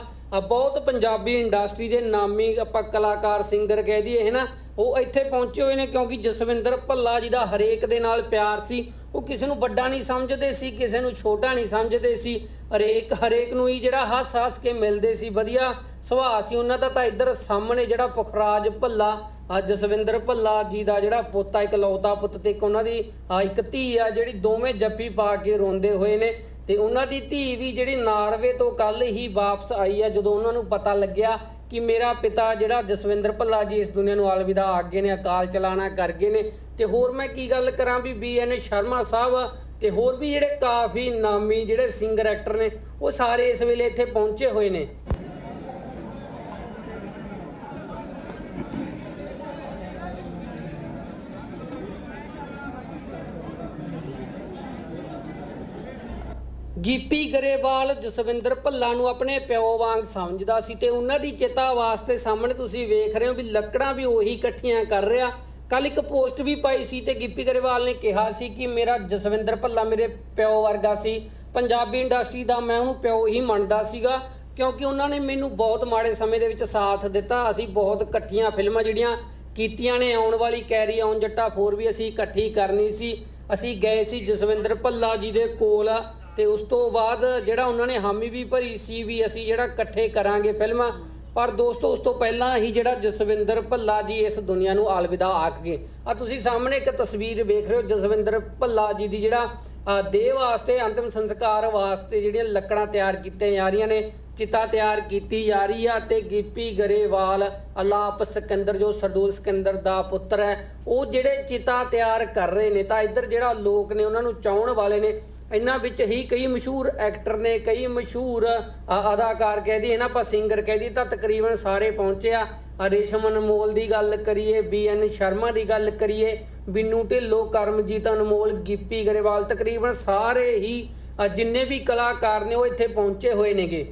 ਬਹੁਤ ਪੰਜਾਬੀ ਇੰਡਸਟਰੀ ਦੇ ਨਾਮੀ ਆਪਾਂ ਕਲਾਕਾਰ ਸਿੰਗਰ ਕਹਿ ਦਈਏ ਹੈ ਨਾ? ਉਹ ਇੱਥੇ ਪਹੁੰਚੇ ਹੋਏ ਨੇ ਕਿਉਂਕਿ ਜਸਵਿੰਦਰ ਭੱਲਾ ਜੀ ਦਾ ਹਰੇਕ ਦੇ ਨਾਲ ਪਿਆਰ ਸੀ। ਉਹ ਕਿਸੇ ਨੂੰ ਵੱਡਾ ਨਹੀਂ ਸਮਝਦੇ ਸੀ ਕਿਸੇ ਨੂੰ ਛੋਟਾ ਨਹੀਂ ਸਮਝਦੇ ਸੀ। ਹਰੇਕ ਹਰੇਕ ਨੂੰ ਹੀ ਜਿਹੜਾ ਹੱਸ ਹੱਸ ਕੇ ਮਿਲਦੇ ਸੀ ਵਧੀਆ ਸੁਭਾਅ ਸੀ। ਉਹਨਾਂ ਦਾ ਤਾਂ ਇੱਧਰ ਸਾਹਮਣੇ ਜਿਹੜਾ ਪੁਖਰਾਜ ਭੱਲਾ ਅ, ਜਸਵਿੰਦਰ ਭੱਲਾ ਜੀ ਦਾ ਜਿਹੜਾ ਪੋਤਾ ਇਕਲੌਤਾ ਪੁੱਤ ਤੇ ਇੱਕ ਉਹਨਾਂ ਦੀ ਇੱਕ ਧੀ ਆ ਜਿਹੜੀ ਦੋਵੇਂ ਜੱਫੀ ਪਾ ਕੇ ਰੋਂਦੇ ਹੋਏ ਨੇ। ਤੇ ਉਹਨਾਂ ਦੀ ਧੀ ਵੀ ਜਿਹੜੀ ਨਾਰਵੇ ਤੋਂ ਕੱਲ ਹੀ ਵਾਪਸ ਆਈ ਆ ਜਦੋਂ ਉਹਨਾਂ ਨੂੰ ਪਤਾ ਲੱਗਿਆ ਕਿ ਮੇਰਾ ਪਿਤਾ ਜਿਹੜਾ ਜਸਵਿੰਦਰ ਭੱਲਾ ਜੀ ਇਸ ਦੁਨੀਆ ਨੂੰ ਅਲਵਿਦਾ ਆਗੇ ਨੇ ਅਕਾਲ ਚਲਾਣਾ ਕਰ ਗਏ ਨੇ। ਤੇ ਹੋਰ ਮੈਂ ਕੀ ਗੱਲ ਕਰਾਂ ਵੀ ਬੀਐਨ ਸ਼ਰਮਾ ਸਾਹਿਬ ਤੇ ਹੋਰ ਵੀ ਜਿਹੜੇ ਕਾਫੀ ਨਾਮੀ ਜਿਹੜੇ ਸਿੰਗਰ ਐਕਟਰ ਨੇ, ਉਹ ਸਾਰੇ ਇਸ ਵੇਲੇ ਇੱਥੇ ਪਹੁੰਚੇ ਹੋਏ ਨੇ। ਗਿੱਪੀ ਗਰੇਵਾਲ ਜਸਵਿੰਦਰ ਭੱਲਾ ਨੂੰ ਆਪਣੇ ਪਿਓ ਵਾਂਗ ਸਮਝਦਾ ਸੀ ਤੇ ਉਹਨਾਂ ਦੀ ਚਿਤਾ ਵਾਸਤੇ ਸਾਹਮਣੇ ਤੁਸੀਂ ਵੇਖ ਰਹੇ ਹੋ ਵੀ ਲੱਕੜਾਂ ਵੀ ਉਹੀ ਇਕੱਠੀਆਂ ਕਰ ਰਿਹਾ। ਕੱਲ ਇੱਕ ਪੋਸਟ ਵੀ ਪਾਈ ਸੀ ਤੇ ਗਿੱਪੀ ਗਰੇਵਾਲ ਨੇ ਕਿਹਾ ਸੀ ਕਿ ਮੇਰਾ ਜਸਵਿੰਦਰ ਭੱਲਾ ਮੇਰੇ ਪਿਓ ਵਰਗਾ ਸੀ। ਪੰਜਾਬੀ ਇੰਡਸਟਰੀ ਦਾ ਮੈਂ ਉਹਨੂੰ ਪਿਓ ਹੀ ਮੰਨਦਾ ਸੀਗਾ, ਕਿਉਂਕਿ ਉਹਨਾਂ ਨੇ ਮੈਨੂੰ ਬਹੁਤ ਮਾੜੇ ਸਮੇਂ ਦੇ ਵਿੱਚ ਸਾਥ ਦਿੱਤਾ। ਅਸੀਂ ਬਹੁਤ ਇਕੱਠੀਆਂ ਫਿਲਮਾਂ ਜਿਹੜੀਆਂ ਕੀਤੀਆਂ ਨੇ, ਆਉਣ ਵਾਲੀ ਕੈਰੀ ਆਉਣ ਜੱਟਾ 4 ਵੀ ਅਸੀਂ ਇਕੱਠੀ ਕਰਨੀ ਸੀ। ਅਸੀਂ ਗਏ ਸੀ ਜਸਵਿੰਦਰ ਭੱਲਾ ਜੀ ਦੇ ਕੋਲ ਤੇ ਉਸ ਤੋਂ ਬਾਅਦ ਜਿਹੜਾ ਉਹਨਾਂ ਨੇ ਹਾਮੀ ਵੀ ਭਰੀ ਸੀ ਵੀ ਅਸੀਂ ਜਿਹੜਾ ਇਕੱਠੇ ਕਰਾਂਗੇ ਫਿਲਮਾਂ ਪਰ ਦੋਸਤੋ ਉਸ ਤੋਂ ਪਹਿਲਾਂ ਹੀ ਜਿਹੜਾ ਜਸਵਿੰਦਰ ਭੱਲਾ ਜੀ ਇਸ ਦੁਨੀਆ ਨੂੰ ਅਲਵਿਦਾ ਆਖ ਗਏ। ਆ ਤੁਸੀਂ ਸਾਹਮਣੇ ਇੱਕ ਤਸਵੀਰ ਵੇਖ ਰਹੇ ਹੋ ਜਸਵਿੰਦਰ ਭੱਲਾ ਜੀ ਦੀ ਜਿਹੜਾ ਅ, ਦੇਹ ਵਾਸਤੇ ਅੰਤਿਮ ਸੰਸਕਾਰ ਵਾਸਤੇ ਜਿਹੜੀਆਂ ਲੱਕੜਾਂ ਤਿਆਰ ਕੀਤੀਆਂ ਜਾ ਰਹੀਆਂ ਨੇ ਚਿਤਾ ਤਿਆਰ ਕੀਤੀ ਜਾ ਰਹੀ ਆ ਤੇ ਗਿੱਪੀ ਗਰੇਵਾਲ ਅਲਾਪ ਸਿਕੰਦਰ ਜੋ ਸਰਦੂਲ ਸਿਕੰਦਰ ਦਾ ਪੁੱਤਰ ਹੈ ਉਹ ਜਿਹੜੇ ਚਿਤਾ ਤਿਆਰ ਕਰ ਰਹੇ ਨੇ ਤਾਂ ਇੱਧਰ ਜਿਹੜਾ ਲੋਕ ਨੇ ਉਹਨਾਂ ਨੂੰ ਚਾਹਣ ਵਾਲੇ ਨੇ ਇਹਨਾਂ ਵਿੱਚ ਹੀ ਕਈ ਮਸ਼ਹੂਰ ਐਕਟਰ ਨੇ, ਕਈ ਮਸ਼ਹੂਰ ਅਦਾਕਾਰ ਕਹਿ ਦਈਏ ਨਾ ਆਪਾਂ ਸਿੰਗਰ ਕਹਿ ਦਈਏ, ਤਾਂ ਤਕਰੀਬਨ ਸਾਰੇ ਪਹੁੰਚੇ ਆ। ਰੇਸ਼ਮ ਅਨਮੋਲ ਦੀ ਗੱਲ ਕਰੀਏ, ਬੀ ਬੀਐਨ ਸ਼ਰਮਾ ਦੀ ਗੱਲ ਕਰੀਏ, ਬਿੰਨੂ ਢਿੱਲੋਂ, ਕਰਮਜੀਤ ਅਨਮੋਲ, ਗਿੱਪੀ ਗਰੇਵਾਲ, ਤਕਰੀਬਨ ਸਾਰੇ ਹੀ ਜਿੰਨੇ ਵੀ ਕਲਾਕਾਰ ਨੇ ਉਹ ਇੱਥੇ ਪਹੁੰਚੇ ਹੋਏ ਨੇਗੇ।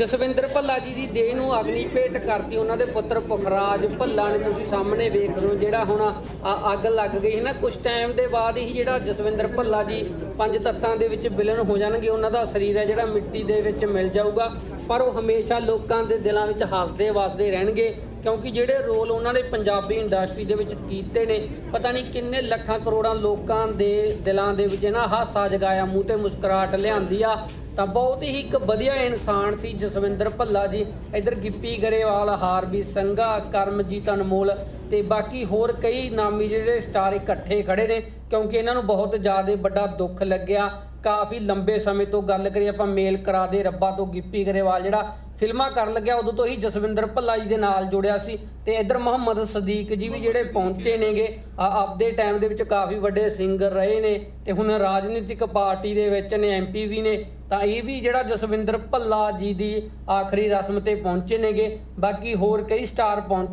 ਜਸਵਿੰਦਰ ਭੱਲਾ ਜੀ ਦੀ ਦੇਹ ਨੂੰ ਅਗਨੀ ਭੇਟ ਕਰਤੀ ਉਹਨਾਂ ਦੇ ਪੁੱਤਰ ਪੁਖਰਾਜ ਭੱਲਾ ਨੇ ਤੁਸੀਂ ਸਾਹਮਣੇ ਵੇਖ ਰਹੇ ਹੋ, ਜਿਹੜਾ ਹੁਣ ਅ- ਅੱਗ ਲੱਗ ਗਈ ਹੈ ਨਾ ਕੁਝ ਟਾਈਮ ਦੇ ਬਾਅਦ ਹੀ ਜਿਹੜਾ ਜਸਵਿੰਦਰ ਭੱਲਾ ਜੀ ਪੰਜ ਤੱਤਾਂ ਦੇ ਵਿੱਚ ਵਿਲਨ ਹੋ ਜਾਣਗੇ, ਉਹਨਾਂ ਦਾ ਸਰੀਰ ਹੈ ਜਿਹੜਾ ਮਿੱਟੀ ਦੇ ਵਿੱਚ ਮਿਲ ਜਾਊਗਾ, ਪਰ ਉਹ ਹਮੇਸ਼ਾ ਲੋਕਾਂ ਦੇ ਦਿਲਾਂ ਵਿੱਚ ਹੱਸਦੇ ਵਸਦੇ ਰਹਿਣਗੇ, ਕਿਉਂਕਿ ਜਿਹੜੇ ਰੋਲ ਉਹਨਾਂ ਨੇ ਪੰਜਾਬੀ ਇੰਡਸਟਰੀ ਦੇ ਵਿੱਚ ਕੀਤੇ ਨੇ, ਪਤਾ ਨਹੀਂ ਕਿੰਨੇ ਲੱਖਾਂ ਕਰੋੜਾਂ ਲੋਕਾਂ ਦੇ ਦਿਲਾਂ ਦੇ ਵਿੱਚ ਨਾ ਹਾਸਾ ਜਗਾਇਆ, ਮੂੰਹ ਤੇ ਮੁਸਕਰਾਹਟ ਲਿਆਂਦੀ ਆ ਤਾਂ ਬਹੁਤ ਹੀ ਇੱਕ ਵਧੀਆ ਇਨਸਾਨ ਸੀ ਜਸਵਿੰਦਰ ਭੱਲਾ ਜੀ। ਇਧਰ ਗਿੱਪੀ ਗਰੇਵਾਲ, ਹਾਰਬੀ ਸੰਘਾ, ਕਰਮਜੀਤ ਅਨਮੋਲ ਤੇ ਬਾਕੀ ਹੋਰ ਕਈ ਨਾਮੀ ਜਿਹੜੇ ਸਟਾਰ ਇਕੱਠੇ ਖੜੇ ਨੇ ਕਿਉਂਕਿ ਇਹਨਾਂ ਨੂੰ ਬਹੁਤ ਜ਼ਿਆਦਾ ਵੱਡਾ ਦੁੱਖ ਲੱਗਿਆ। ਕਾਫੀ ਲੰਬੇ ਸਮੇਂ ਤੋਂ ਗੱਲ ਕਰੀਏ ਆਪਾਂ ਮੇਲ ਕਰਾ ਦੇ ਰੱਬਾ ਤੋਂ ਗਿੱਪੀ ਗਰੇਵਾਲ ਜਿਹੜਾ ਫਿਲਮਾਂ ਕਰਨ ਲੱਗਿਆ ਉਦੋਂ ਤੋਂ ਹੀ ਜਸਵਿੰਦਰ ਭੱਲਾ ਜੀ ਦੇ ਨਾਲ ਜੁੜਿਆ ਸੀ ਤੇ ਇਧਰ ਮੁਹੰਮਦ ਸਦੀਕ ਜੀ ਵੀ ਜਿਹੜੇ ਪਹੁੰਚੇ ਨੇਗੇ ਆ- ਆਪਦੇ ਟਾਈਮ ਦੇ ਵਿੱਚ ਕਾਫੀ ਵੱਡੇ ਸਿੰਗਰ ਰਹੇ ਨੇ ਤੇ ਹੁਣ ਰਾਜਨੀਤਿਕ ਪਾਰਟੀ ਦੇ ਵਿੱਚ ਨੇ ਐਮਪੀ ਵੀ ਨੇ ਤਾਂ ਇਹ ਵੀ ਜਿਹੜਾ ਜਸਵਿੰਦਰ ਭੱਲਾ ਜੀ ਦੀ ਆਖਰੀ ਰਸਮ ਤੇ ਪਹੁੰਚੇ ਨੇਗੇ ਬਾਕੀ ਹੋਰ ਕਈ ਸਟਾਰ ਪਹੁੰਚ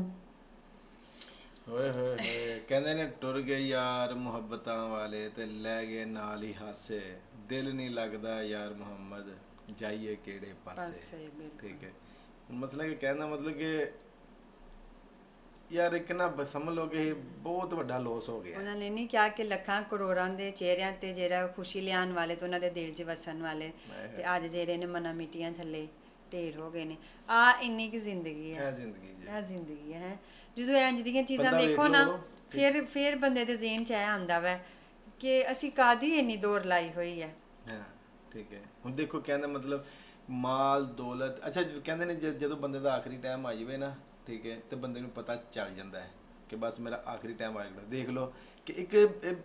ਓਏ ਹੋਏ ਹੋਏ ਕਹਿੰਦੇ ਨੇ ਟੁਰ ਗਏ ਯਾਰ ਮੁਹੱਬਤਾਂ ਵਾਲੇ ਤੇ ਲੈ ਗਏ ਨਾਲ ਹੀ ਹਾਸੇ ਦਿਲ ਨਹੀਂ ਲੱਗਦਾ ਯਾਰ ਮੁਹੰਮਦ। ਜਾਈਏ ਕਿਹੜੇ ਪਾਸੇ। ਠੀਕ ਹੈ। ਮਤਲਬ ਕਿ ਕਹਿੰਦਾ ਮਤਲਬ ਕਿ ਯਾਰ ਇੱਕ ਨਾ ਬ- ਸਮਝ ਲਓ ਕਿ ਇਹ ਬਹੁਤ ਵੱਡਾ ਲੋਸ ਹੋ ਗਿਆ। ਉਹਨਾਂ ਨੇ ਨਹੀਂ ਕਿਹਾ ਕਿ ਲੱਖਾਂ ਕਰੋੜਾਂ ਦੇ ਚਿਹਰਿਆਂ ਤੇ ਜਿਹੜਾ ਖੁਸ਼ੀ ਲਿਆਉਣ ਵਾਲੇ ਤੇ ਉਹਨਾਂ ਦੇ ਦਿਲ 'ਚ ਵਸਣ ਵਾਲੇ ਤੇ ਅੱਜ ਜਿਹੜੇ ਨੇ ਮਨਾ ਮਿੱਟੀਆਂ ਥੱਲੇ ਢੇਰ ਹੋ ਗਏ ਨੇ। ਆ ਇੰਨੀ ਕੀ ਜ਼ਿੰਦਗੀ ਹੈ। ਇਹ ਜ਼ਿੰਦਗੀ ਜੀ। ਇਹ ਜ਼ਿੰਦਗੀ ਹੈ। ਹੈਂ। ਜਦੋਂ ਇੰਜ ਦੀਆਂ ਚੀਜ਼ਾਂ ਵੇਖ ਨਾ ਫਿਰ ਫਿਰ ਬੰਦੇ ਦੇ ਜ਼ਿਹਨ 'ਚ ਇਹ ਆਉਂਦਾ ਵੈ ਕਿ ਅਸੀਂ ਕਾਦੀ ਇੰਨੀ ਦੌਰ ਲਾਈ ਹੋਈ ਹੈ। ਹਾਂ। ਠੀਕ ਹੈ। ਹੁਣ ਦੇਖੋ ਕਹਿੰਦਾ ਮਤਲਬ ਮਾਲ, ਦੌਲਤ, ਅੱਛਾ, ਕਹਿੰਦੇ ਨੇ ਜ- ਜਦੋਂ ਬੰਦੇ ਦਾ ਆਖਰੀ ਟਾਈਮ ਆ ਜਾਵੇ ਨਾ, ਠੀਕ ਹੈ, ਤੇ ਬੰਦੇ ਨੂੰ ਪਤਾ ਚੱਲ ਜਾਂਦਾ ਹੈ ਕਿ ਬਸ ਮੇਰਾ ਆਖਰੀ ਟਾਈਮ ਆ ਗਿਆ ਦੇਖ ਲਓ ਕਿ ਇੱਕ ਇਹ-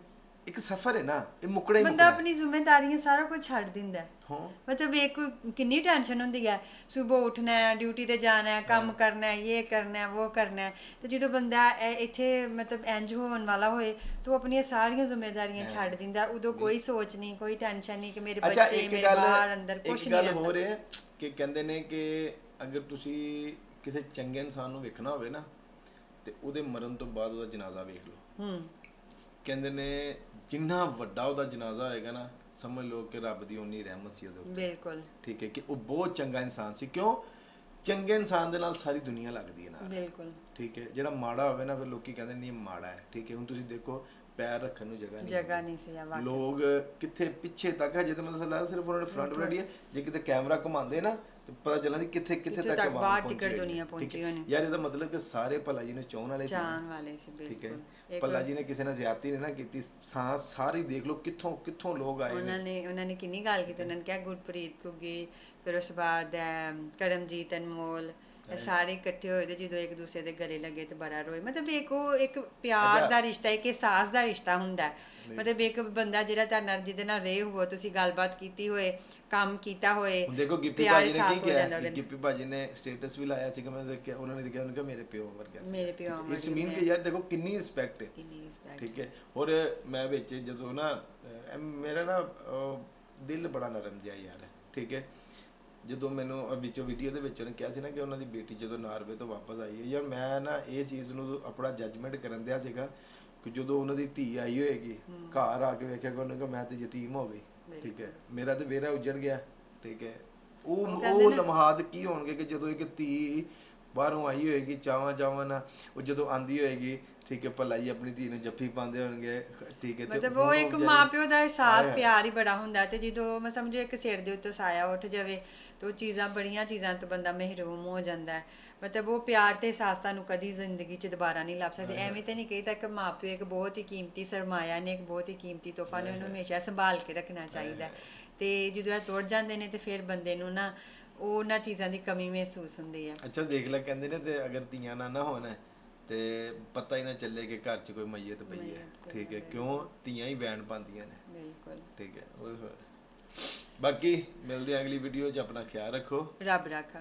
ਇੱਕ ਸਫ਼ਰ ਹੈ ਨਾ ਇਹ ਮੁਕੜਾ ਹੀ ਬੰਦਾ ਮੁਕੜਾ ਹੈ। ਆਪਣੀ ਜ਼ਿੰਮੇਵਾਰੀਆਂ ਸਾਰਾ ਕੁਝ ਛੱਡ ਦਿੰਦਾ ਹੈ। ਹਾਂ। ਮਤਲਬ ਇੱਕ ਕਿੰਨੀ ਟੈਨਸ਼ਨ ਹੁੰਦੀ ਹੈ? ਸਵੇਰ ਉੱਠਣਾ ਹੈ ਡਿਊਟੀ ਤੇ ਜਾਣਾ ਹੈ ਕੰਮ ਕਰਨਾ ਹੈ ਇਹ ਕਰਨਾ ਹੈ ਉਹ ਕਰਨਾ ਹੈ। ਤੇ ਜਦੋਂ ਬੰਦਾ ਇਹ- ਇੱਥੇ ਮਤਲਬ ਇੰਜ ਹੋਣ ਵਾਲਾ ਹੋਏ ਤਾਂ ਉਹ ਆਪਣੀਆਂ ਸਾਰੀਆਂ ਜ਼ਿੰਮੇਵਾਰੀਆਂ ਛੱਡ ਦਿੰਦਾ ਉਦੋਂ ਕੋਈ ਸੋਚ ਨਹੀਂ ਕੋਈ ਟੈਨਸ਼ਨ ਨਹੀਂ ਕਿ ਮੇਰੇ ਅੱਛਾ ਬੱਚੇ ਇੱਕ ਮੇਰੇ ਗੱਲ ਬਾਹਰ ਅੰਦਰ ਕੁਝ ਇੱਕ ਨਹੀਂ ਗੱਲ ਰਹਿੰਦਾ ਹੋਰ ਹੈ ਕਿ ਕਹਿੰਦੇ ਨੇ ਕਿ ਅਗਰ ਤੁਸੀਂ ਕਿਸੇ ਚੰਗੇ ਇਨਸਾਨ ਨੂੰ ਵੇਖਣਾ ਹੋਵੇ ਨਾ ਤੇ ਉਹਦੇ ਮਰਨ ਤੋਂ ਬਾਅਦ ਉਹਦਾ ਜਨਾਜ਼ਾ ਵੇਖ ਲਓ। ਹੂੰ। ਕਹਿੰਦੇ ਨੇ ਜਿੰਨਾ ਵੱਡਾ ਉਹਦਾ ਜਨਾਜ਼ਾ ਹੋਏਗਾ ਨਾ ਸਮਝ ਲਓ ਕਿ ਰੱਬ ਦੀ ਉਨੀ ਰਹਿਮਤ ਸੀ ਉਹਦੇ ਉੱਤੇ। ਬਿਲਕੁਲ। ਠੀਕ ਹੈ ਕਿ ਉਹ ਬਹੁਤ ਚੰਗਾ ਇਨਸਾਨ ਸੀ ਕਿਉਂ? ਚੰਗੇ ਇਨਸਾਨ ਦੇ ਨਾਲ ਸਾਰੀ ਦੁਨੀਆ ਲੱਗਦੀ ਹੈ ਨਾਲ। ਬਿਲਕੁਲ। ਠੀਕ ਹੈ ਜਿਹੜਾ ਮਾੜਾ ਹੋਵੇ ਨਾ ਫਿਰ ਲੋਕੀ ਕਹਿੰਦੇ ਨਹੀਂ ਮਾੜਾ ਹੈ। ਠੀਕ ਹੈ ਹੁਣ ਤੁਸੀਂ ਦੇਖੋ ਪੈਰ ਰੱਖਣ ਨੂੰ ਜਗ੍ਹਾ ਨਹੀਂ ਜਗ੍ਹਾ। ਨਹੀਂ ਸੀ ਆ ਵਾਕਈ ਲੋਕ ਕਿੱਥੇ ਪਿੱਛੇ ਤੱਕ ਹੈ ਜਦੋਂ ਮਤਲਬ ਲੱਗਦਾ ਸਿਰਫ ਉਹਨਾਂ ਨੇ ਫਰੰਟ ਬਣਾਈ ਹੈ ਜੇ ਕਿਤੇ ਕੈਮਰਾ ਘੁਮਾਉਂਦੇ ਨਾ ਤੇ ਪਤਾ ਚੱਲਦਾ ਕਿ ਕਿੱਥੇ ਕਿੱਥੇ ਤੱਕ ਬਾਹਰ ਹੈ। ਦੁਨੀਆ ਪਹੁੰਚੀ। ਹੋਣੀ। ਯਾਰ ਇਹਦਾ ਮਤਲਬ ਕਿ ਸਾਰੇ ਭੱਲਾ ਜੀ ਨੂੰ ਚਾਹਣ ਵਾਲੇ ਸੀ ਚਾਹਣ ਵਾਲੇ ਸੀ ਠੀਕ ਹੈ ਬਿਲਕੁਲ ਭੱਲਾ ਜੀ ਨੇ ਕਿਸੇ ਨਾਲ ਜ਼ਿਆਦਤੀ ਨਹੀਂ ਨਾ ਕੀਤੀ ਸਾਂ ਸਾਰੀ ਦੇਖ ਲਓ ਕਿੱਥੋਂ ਕਿੱਥੋਂ ਲੋਕ ਆਏ ਉਹਨਾਂ ਨੇ ਉਹਨਾਂ ਨੇ ਕਿੰਨੀ ਗੱਲ ਕੀਤੀ ਉਹਨਾਂ ਨੇ ਕਿਹਾ ਗੁਰਪ੍ਰੀਤ ਕੁੱਗੀ ਫਿਰ ਉਸ ਬਾਅਦ ਕਰਮਜੀਤ ਅਨਮੋਲ ਸਾਰੇ ਇਕੱਠੇ ਹੋਏ ਤੇ ਜਦੋਂ ਇੱਕ ਦੂਸਰੇ ਦੇ ਗਲੇ ਲੱਗੇ ਤੇ ਬੜਾ ਰੋਏ। ਮਤਲਬ ਇੱਕ ਉਹ ਇੱਕ ਪਿਆਰ। ਦਾ ਰਿਸ਼ਤਾ ਇੱਕ ਅਹਿਸਾਸ ਦਾ ਰਿਸ਼ਤਾ ਹੁੰਦਾ ਹੈ। ਮਤਲਬ ਇੱਕ ਬੰਦਾ ਜਿਹੜਾ ਤੁਹਾਡੇ ਨਾਲ ਜਿਹਦੇ ਨਾਲ ਰਹੇ ਹੋ ਤੁਸੀਂ ਗੱਲਬਾਤ ਕੀਤੀ ਹੋਏ ਕੰਮ ਕੀਤਾ ਹੋਏ ਦੇਖੋ ਗਿੱਪੀ ਭਾਜੀ ਨੇ ਕੀ ਕਿਹਾ। ਗਿੱਪੀ ਭਾਜੀ ਨੇ ਸਟੇਟਸ ਵੀ ਲਾਇਆ ਸੀਗਾ ਮੈਂ ਦੇਖਿਆ ਉਹਨਾਂ ਨੇ ਦੇਖਿਆ ਉਹਨਾਂ ਕਿਹਾ ਮੇਰੇ ਪਿਓ ਵਰਗਾ ਸੀ ਮੇਰੇ ਪਿਓ ਇਸ ਵਰਗੇ ਮੀਨ ਨੇ। ਕਿ ਯਾਰ ਦੇਖੋ ਕਿੰਨੀ ਰਿਸਪੈਕਟ ਹੈ। ਕਿੰਨੀ respect ਠੀਕ ਹੈ। ਔਰ ਮੈਂ ਵਿੱਚ ਜਦੋਂ ਨਾ ਮੇਰਾ ਨਾ ਦਿਲ ਬੜਾ ਨਰਮ ਜਿਹਾ ਯਾਰ ਠੀਕ ਹੈ। ਜਦੋਂ ਮੈਨੂੰ ਵਿੱਚੋਂ ਵੀਡੀਓ ਦੇ ਵਿੱਚ ਉਹਨੇ ਕਿਹਾ ਸੀ ਨਾ ਕਿ ਉਹਨਾਂ ਦੀ ਬੇਟੀ ਜਦੋਂ ਨਾਰਵੇ ਤੋਂ ਵਾਪਸ ਆਈ ਹੈ। ਯਾਰ ਮੈਂ ਨਾ ਇਹ ਚੀਜ਼ ਨੂੰ ਆਪਣਾ ਜੱਜਮੈਂਟ ਕਰਨ ਦਿਆ ਸੀਗਾ ਕਿ ਜਦੋਂ ਉਹਨਾਂ ਦੀ ਧੀ ਆਈ ਹੋਏਗੀ ਘਰ ਆ ਕੇ ਵੇਖਿਆ ਕਿ ਉਹਨੇ ਕਿ ਮੈਂ ਤੇ ਯਤੀਮ ਹੋ ਗਈ। ਠੀਕ ਹੈ। ਮੇਰਾ ਤੇ ਵੇਰਾ ਉਜੜ ਗਿਆ। ਠੀਕ ਹੈ। ਉਹ ਉਹ ਲਮਹਾਤ ਕੀ ਹੋਣਗੇ ਕਿ ਜਦੋਂ ਇੱਕ ਧੀ ਬਾਹਰੋਂ ਆਈ ਹੋਏਗੀ ਚਾਵਾਂ ਚਾਵਾਂ ਨਾਲ ਉਹ ਜਦੋਂ ਆਂਦੀ ਹੋਏਗੀ ਠੀਕ ਹੈ ਭਲਾਈ ਆਪਣੀ ਧੀ ਨੂੰ ਜੱਫੀ ਪਾਉਂਦੇ ਹੋਣਗੇ ਠੀਕ ਹੈ ਤੇ ਮਤਲਬ ਉਹ ਇੱਕ ਮਾਪਿਓ ਦਾ ਅਹਿਸਾਸ। ਪਿਆਰ ਹੀ ਬੜਾ ਹੁੰਦਾ ਤੇ ਜਦੋਂ ਮੈਂ ਸਮਝੋ ਇੱਕ ਸਿਰ ਦੇ ਉੱਤੇ ਸਾਇਆ ਉੱਠ ਜਾਵੇ ਤੇ ਉਹ ਚੀਜ਼ਾਂ ਬੜੀਆਂ ਚੀਜ਼ਾਂ ਤੋਂ ਬੰਦਾ ਮਹਿਰੂਮ ਹੋ ਜਾਂਦਾ ਹੈ। ਮਤਲਬ ਉਹ ਪਿਆਰ ਤੇ ਅਹਿਸਾਸ ਤੁਹਾਨੂੰ ਕਦੀ ਜ਼ਿੰਦਗੀ 'ਚ ਦੁਬਾਰਾ ਨਹੀਂ ਲੱਭ ਸਕਦੇ। ਐਵੇਂ ਤੇ ਨਹੀਂ ਕਹੀਦਾ ਕਿ ਮਾਪਿਓ ਇੱਕ ਬਹੁਤ ਹੀ ਕੀਮਤੀ ਸਰਮਾਇਆ ਨੇ ਇੱਕ ਬਹੁਤ ਹੀ ਕੀਮਤੀ ਤੋਹਫਾ ਨੇ ਉਹਨੂੰ ਹਮੇਸ਼ਾ ਸੰਭਾਲ ਕੇ ਰੱਖਣਾ ਚਾਹੀਦਾ। ਤੇ ਜਦੋਂ ਇਹ ਤੁਰ ਜਾਂਦੇ ਨੇ ਤੇ ਫਿਰ ਬੰਦੇ ਨੂੰ ਨਾ ਉਹ ਉਹਨਾਂ ਚੀਜ਼ਾਂ ਦੀ ਕਮੀ ਮਹਿਸੂਸ ਹੁੰਦੀ ਹੈ ਅੱਛਾ ਦੇਖ ਲੈ ਕਹਿੰਦੇ ਨੇ ਤੇ ਅਗਰ ਧੀਆਂ ਨਾ ਨਾ ਹੋਣ ਤੇ ਪਤਾ ਹੀ ਨਾ ਚੱਲੇ ਕਿ ਘਰ 'ਚ ਕੋਈ ਮਈਤ ਪਈ ਹੈ। ਠੀਕ ਹੈ ਕਿਉਂ ਧੀਆਂ ਹੀ ਬੈਣ ਪਾਉਂਦੀਆਂ ਨੇ। ਬਿਲਕੁਲ। ਠੀਕ ਹੈ ਬਾਕੀ ਮਿਲਦੇ ਅਗਲੀ ਵੀਡੀਓ 'ਚ ਆਪਣਾ ਖਿਆਲ ਰੱਖੋ। ਰੱਬ ਰਾਖਾ।